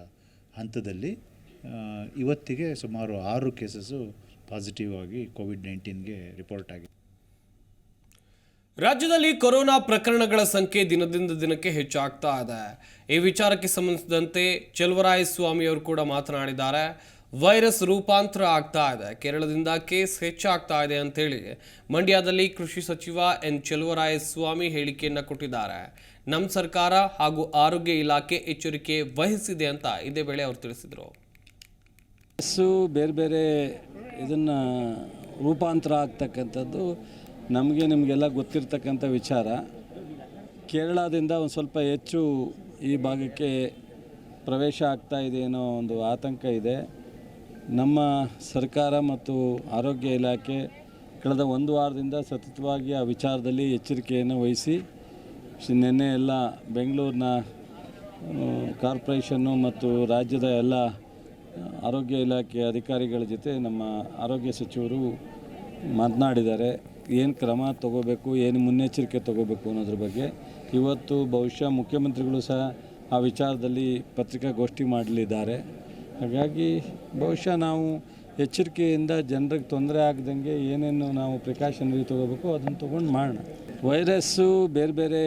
ಹಂತದಲ್ಲಿ ಇವತ್ತಿಗೆ ಸುಮಾರು ಆರು ಕೇಸಸ್ಸು ಪಾಸಿಟಿವ್ ಆಗಿ ಕೋವಿಡ್ ನೈನ್ಟೀನ್ಗೆ ರಿಪೋರ್ಟ್ ಆಗಿದೆ. ರಾಜ್ಯದಲ್ಲಿ ಕೊರೋನಾ ಪ್ರಕರಣಗಳ ಸಂಖ್ಯೆ ದಿನದಿಂದ ದಿನಕ್ಕೆ ಹೆಚ್ಚಾಗ್ತಾ ಇದೆ. ಈ ವಿಚಾರಕ್ಕೆ ಸಂಬಂಧಿಸಿದಂತೆ ಚೆಲುವರಾಯ ಸ್ವಾಮಿ ಅವರು ಕೂಡ ಮಾತನಾಡಿದ್ದಾರೆ. ವೈರಸ್ ರೂಪಾಂತರ ಆಗ್ತಾ ಇದೆ. ಕೇರಳದಿಂದ ಕೇಸ್ ಹೆಚ್ಚಾಗ್ತಾ ಇದೆ ಅಂತೇಳಿ ಮಂಡ್ಯದಲ್ಲಿ ಕೃಷಿ ಸಚಿವ ಎನ್. ಚೆಲುವರಾಯ ಸ್ವಾಮಿ ಹೇಳಿಕೆಯನ್ನು ಕೊಟ್ಟಿದ್ದಾರೆ. ನಮ್ಮ ಸರ್ಕಾರ ಹಾಗೂ ಆರೋಗ್ಯ ಇಲಾಖೆ ಎಚ್ಚರಿಕೆ ವಹಿಸಿದೆ ಅಂತ ಇದೇ ವೇಳೆ ಅವರು ತಿಳಿಸಿದರು. ಬಸ್ಸು ಬೇರೆ ಬೇರೆ ಇದನ್ನು ರೂಪಾಂತರ ಆಗ್ತಕ್ಕಂಥದ್ದು ನಮಗೆ ನಿಮಗೆಲ್ಲ ಗೊತ್ತಿರ್ತಕ್ಕಂಥ ವಿಚಾರ. ಕೇರಳದಿಂದ ಒಂದು ಸ್ವಲ್ಪ ಹೆಚ್ಚು ಈ ಭಾಗಕ್ಕೆ ಪ್ರವೇಶ ಆಗ್ತಾ ಇದೆ ಅನ್ನೋ ಒಂದು ಆತಂಕ ಇದೆ. ನಮ್ಮ ಸರ್ಕಾರ ಮತ್ತು ಆರೋಗ್ಯ ಇಲಾಖೆ ಕಳೆದ ಒಂದು ವಾರದಿಂದ ಸತತವಾಗಿ ಆ ವಿಚಾರದಲ್ಲಿ ಎಚ್ಚರಿಕೆಯನ್ನು ವಹಿಸಿ ನಿನ್ನೆ ಎಲ್ಲ ಬೆಂಗಳೂರಿನ ಕಾರ್ಪೊರೇಷನ್ನು ಮತ್ತು ರಾಜ್ಯದ ಎಲ್ಲ ಆರೋಗ್ಯ ಇಲಾಖೆ ಅಧಿಕಾರಿಗಳ ಜೊತೆ ನಮ್ಮ ಆರೋಗ್ಯ ಸಚಿವರು ಮಾತನಾಡಿದ್ದಾರೆ. ಏನು ಕ್ರಮ ತಗೋಬೇಕು, ಏನು ಮುನ್ನೆಚ್ಚರಿಕೆ ತಗೋಬೇಕು ಅನ್ನೋದ್ರ ಬಗ್ಗೆ. ಇವತ್ತು ಬಹುಶಃ ಮುಖ್ಯಮಂತ್ರಿಗಳು ಸಹ ಆ ವಿಚಾರದಲ್ಲಿ ಪತ್ರಿಕಾಗೋಷ್ಠಿ ಮಾಡಲಿದ್ದಾರೆ. ಹಾಗಾಗಿ ಬಹುಶಃ ನಾವು ಎಚ್ಚರಿಕೆಯಿಂದ ಜನರಿಗೆ ತೊಂದರೆ ಆಗದಂಗೆ ಏನೇನು ನಾವು ಪ್ರಿಕಾಷನರಿ ತೊಗೋಬೇಕು, ಅದನ್ನು ತೊಗೊಂಡು ಮಾಡೋಣ. ವೈರಸ್ಸು ಬೇರೆ ಬೇರೆ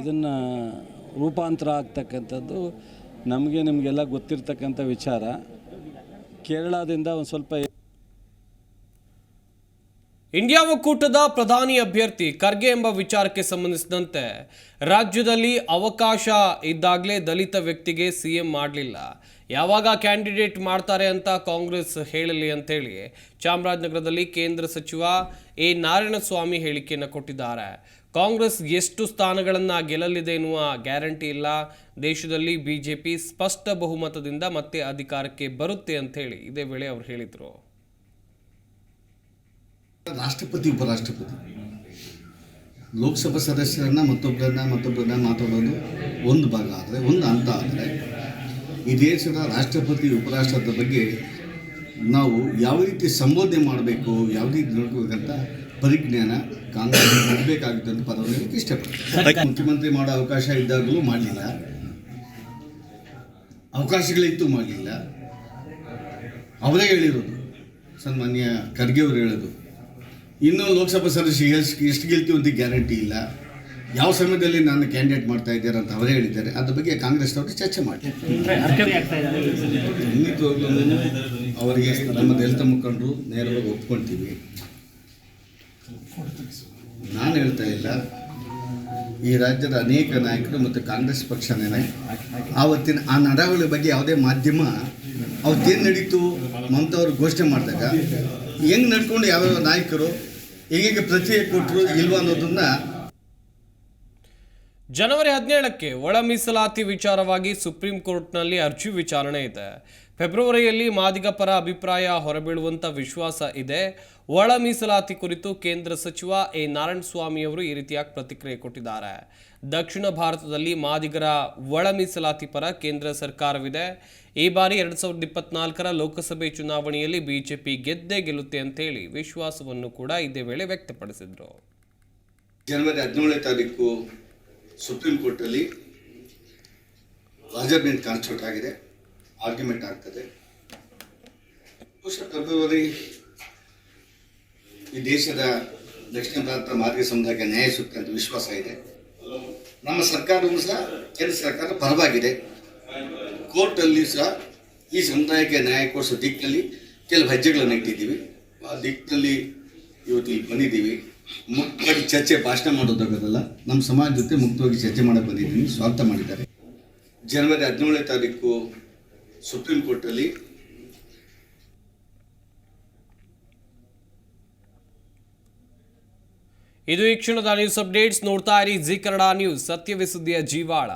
ಇದನ್ನು ರೂಪಾಂತರ ಆಗ್ತಕ್ಕಂಥದ್ದು ನಮಗೆ ನಿಮಗೆಲ್ಲ ಗೊತ್ತಿರ್ತಕ್ಕಂಥ ವಿಚಾರ. ಕೇರಳದಿಂದ ಒಂದು ಸ್ವಲ್ಪ ಇಂಡಿಯಾ ಒಕ್ಕೂಟದ ಪ್ರಧಾನಿ ಅಭ್ಯರ್ಥಿ ಖರ್ಗೆ ಎಂಬ ವಿಚಾರಕ್ಕೆ ಸಂಬಂಧಿಸಿದಂತೆ ರಾಜ್ಯದಲ್ಲಿ ಅವಕಾಶ ಇದ್ದಾಗಲೇ ದಲಿತ ವ್ಯಕ್ತಿಗೆ ಸಿ ಎಂ ಮಾಡಲಿಲ್ಲ. ಯಾವಾಗ ಕ್ಯಾಂಡಿಡೇಟ್ ಮಾಡ್ತಾರೆ ಅಂತ ಕಾಂಗ್ರೆಸ್ ಹೇಳಲಿ ಅಂತೇಳಿ ಚಾಮರಾಜನಗರದಲ್ಲಿ ಕೇಂದ್ರ ಸಚಿವ ಎ. ನಾರಾಯಣಸ್ವಾಮಿ ಹೇಳಿಕೆಯನ್ನು ಕೊಟ್ಟಿದ್ದಾರೆ. ಕಾಂಗ್ರೆಸ್ ಎಷ್ಟು ಸ್ಥಾನಗಳನ್ನು ಗೆಲ್ಲಲಿದೆ ಎನ್ನುವ ಗ್ಯಾರಂಟಿ ಇಲ್ಲ. ದೇಶದಲ್ಲಿ ಬಿಜೆಪಿ ಸ್ಪಷ್ಟ ಬಹುಮತದಿಂದ ಮತ್ತೆ ಅಧಿಕಾರಕ್ಕೆ ಬರುತ್ತೆ ಅಂತೇಳಿ ಇದೇ ವೇಳೆ ಅವರು ಹೇಳಿದರು. ರಾಷ್ಟ್ರಪತಿ ಉಪರಾಷ್ಟ್ರಪತಿ. ಲೋಕಸಭಾ ಸದಸ್ಯರನ್ನ ಮತ್ತೊಬ್ಬರನ್ನ ಮತ್ತೊಬ್ಬರನ್ನ ಮಾತಾಡೋದು ಒಂದು ಭಾಗ ಆದರೆ ಒಂದು ಹಂತ ಆದರೆ ಈ ದೇಶದ ರಾಷ್ಟ್ರಪತಿ ಉಪರಾಷ್ಟ್ರದ ಬಗ್ಗೆ ನಾವು ಯಾವ ರೀತಿ ಸಂಬೋಧನೆ ಮಾಡಬೇಕು ಯಾವ ರೀತಿ ನೋಡ್ಕೋಬೇಕಂತ ಪರಿಜ್ಞಾನ ಕಾಂಗ್ರೆಸ್ ಬರಬೇಕಾಗುತ್ತೆ ಅಂತ ಪದವನ್ನು ಇಷ್ಟಪಡ್ತೀನಿ. ಮುಖ್ಯಮಂತ್ರಿ ಮಾಡೋ ಅವಕಾಶ ಇದ್ದಾಗಲೂ ಮಾಡಲಿಲ್ಲ. ಅವಕಾಶಗಳಿತ್ತು ಮಾಡಲಿಲ್ಲ. ಅವರೇ ಹೇಳಿರೋದು. ಸನ್ಮಾನ್ಯ ಖರ್ಗೆ ಅವರು ಹೇಳೋದು. ಇನ್ನೂ ಲೋಕಸಭಾ ಸದಸ್ಯ ಎಷ್ಟು ಎಷ್ಟು ಗೆಲ್ತೀವಿ ಅಂತ ಗ್ಯಾರಂಟಿ ಇಲ್ಲ. ಯಾವ ಸಮಯದಲ್ಲಿ ನಾನು ಕ್ಯಾಂಡಿಡೇಟ್ ಮಾಡ್ತಾ ಇದ್ದಾರೆ ಅಂತ ಅವರೇ ಹೇಳಿದ್ದಾರೆ. ಅದ್ರ ಬಗ್ಗೆ ಕಾಂಗ್ರೆಸ್ನವರು ಚರ್ಚೆ ಮಾಡಿ ಅವರಿಗೆ ನಮ್ಮ ದಲಿತ ಮುಖಂಡರು ನೇರವಾಗಿ ಒಪ್ಕೊಳ್ತೀವಿ ನಾನು ಹೇಳ್ತಾ ಇಲ್ಲ. ಈ ರಾಜ್ಯದ ಅನೇಕ ನಾಯಕರು ಮತ್ತು ಕಾಂಗ್ರೆಸ್ ಪಕ್ಷನೇ ಆವತ್ತಿನ ಆ ನಡಾವಳಿ ಬಗ್ಗೆ ಯಾವುದೇ ಮಾಧ್ಯಮ ಅವತ್ತೇನು ನಡೀತು ಮಮತಾ ಅವರು ಘೋಷಣೆ ಮಾಡಿದಾಗ ಹೆಂಗೆ ನಡ್ಕೊಂಡು ಯಾವ್ಯಾವ ನಾಯಕರು ಹೇಗೆ ಪ್ರತಿ ಕೊಟ್ಟರು ಇಲ್ವಾ ಅನ್ನೋದನ್ನ ಜನವರಿ ಹದಿನೇಳಕ್ಕೆ ಒಳ ಮೀಸಲಾತಿ ವಿಚಾರವಾಗಿ ಸುಪ್ರೀಂ ಕೋರ್ಟ್ನಲ್ಲಿ ಅರ್ಜಿ ವಿಚಾರಣೆ ಇದೆ. ಫೆಬ್ರವರಿಯಲ್ಲಿ ಮಾದಿಗ ಪರ ಅಭಿಪ್ರಾಯ ಹೊರಬೀಳುವಂಥ ವಿಶ್ವಾಸ ಇದೆ. ಒಳ ಮೀಸಲಾತಿ ಕುರಿತು ಕೇಂದ್ರ ಸಚಿವ ಎ. ನಾರಾಯಣಸ್ವಾಮಿ ಅವರು ಈ ರೀತಿಯಾಗಿ ಪ್ರತಿಕ್ರಿಯೆ ಕೊಟ್ಟಿದ್ದಾರೆ. ದಕ್ಷಿಣ ಭಾರತದಲ್ಲಿ ಮಾದಿಗರ ಒಳ ಮೀಸಲಾತಿ ಪರ ಕೇಂದ್ರ ಸರ್ಕಾರವಿದೆ. ಈ ಬಾರಿ ಎರಡು ಸಾವಿರದ ಇಪ್ಪತ್ನಾಲ್ಕರ ಲೋಕಸಭೆ ಚುನಾವಣೆಯಲ್ಲಿ ಬಿಜೆಪಿ ಗೆದ್ದೇ ಗೆಲ್ಲುತ್ತೆ ಅಂತೇಳಿ ವಿಶ್ವಾಸವನ್ನು ಕೂಡ ಇದೇ ವೇಳೆ ವ್ಯಕ್ತಪಡಿಸಿದರು. ಜನವರಿ ಹದಿನೇಳನೇ ತಾರೀಕು ಸುಪ್ರೀಂ ಕೋರ್ಟಲ್ಲಿ ಲಾರ್ಜರ್ ಕಾನ್ಸ್ಟ್ಯೂಟ್ ಆಗಿದೆ, ಆರ್ಗ್ಯುಮೆಂಟ್ ಆಗ್ತದೆ. ಬಹುಶಃ ಫೆಬ್ರವರಿ ಈ ದೇಶದ ದಕ್ಷಿಣ ಭಾರತ ಮಾದರಿ ಸಮುದಾಯಕ್ಕೆ ನ್ಯಾಯ ಸಿಗುತ್ತೆ ಅಂತ ವಿಶ್ವಾಸ ಇದೆ. ನಮ್ಮ ಸರ್ಕಾರವೂ ಸಹ, ಕೇಂದ್ರ ಸರ್ಕಾರ ಪರವಾಗಿದೆ. ಕೋರ್ಟಲ್ಲಿ ಸಹ ಈ ಸಮುದಾಯಕ್ಕೆ ನ್ಯಾಯ ಕೊಡಿಸೋ ದಿಕ್ಕಿನಲ್ಲಿ ಕೆಲವು ಹೆಜ್ಜೆಗಳನ್ನು ಇಟ್ಟಿದ್ದೀವಿ. ಆ ದಿಕ್ಕಿನಲ್ಲಿ ಇವತ್ತು ಇಲ್ಲಿ ಬಂದಿದ್ದೀವಿ. ಮುಕ್ತವಾಗಿ ಚರ್ಚೆ, ಭಾಷಣ ಮಾಡೋದಾಗೋದಲ್ಲ ನಮ್ಮ ಸಮಾಜ ಜೊತೆ ಮುಕ್ತವಾಗಿ ಚರ್ಚೆ ಮಾಡಕ್ಕೆ ಬಂದಿದ್ದೀನಿ, ಸ್ವಾಗತ ಮಾಡಿದ್ದಾರೆ. ಜನವರಿ ಹದಿನೇಳನೇ ತಾರೀಕು ಸುಪ್ರೀಂ ಕೋರ್ಟಲ್ಲಿ ಇದು ಈ ಕ್ಷಣದ ನ್ಯೂಸ್ ಅಪ್ಡೇಟ್ಸ್ ನೋಡ್ತಾ ಇರಿ. ಜಿ ಕನ್ನಡ ನ್ಯೂಸ್ ಸತ್ಯವೇ ಸುದ್ದಿಯ ಜೀವಾಳ.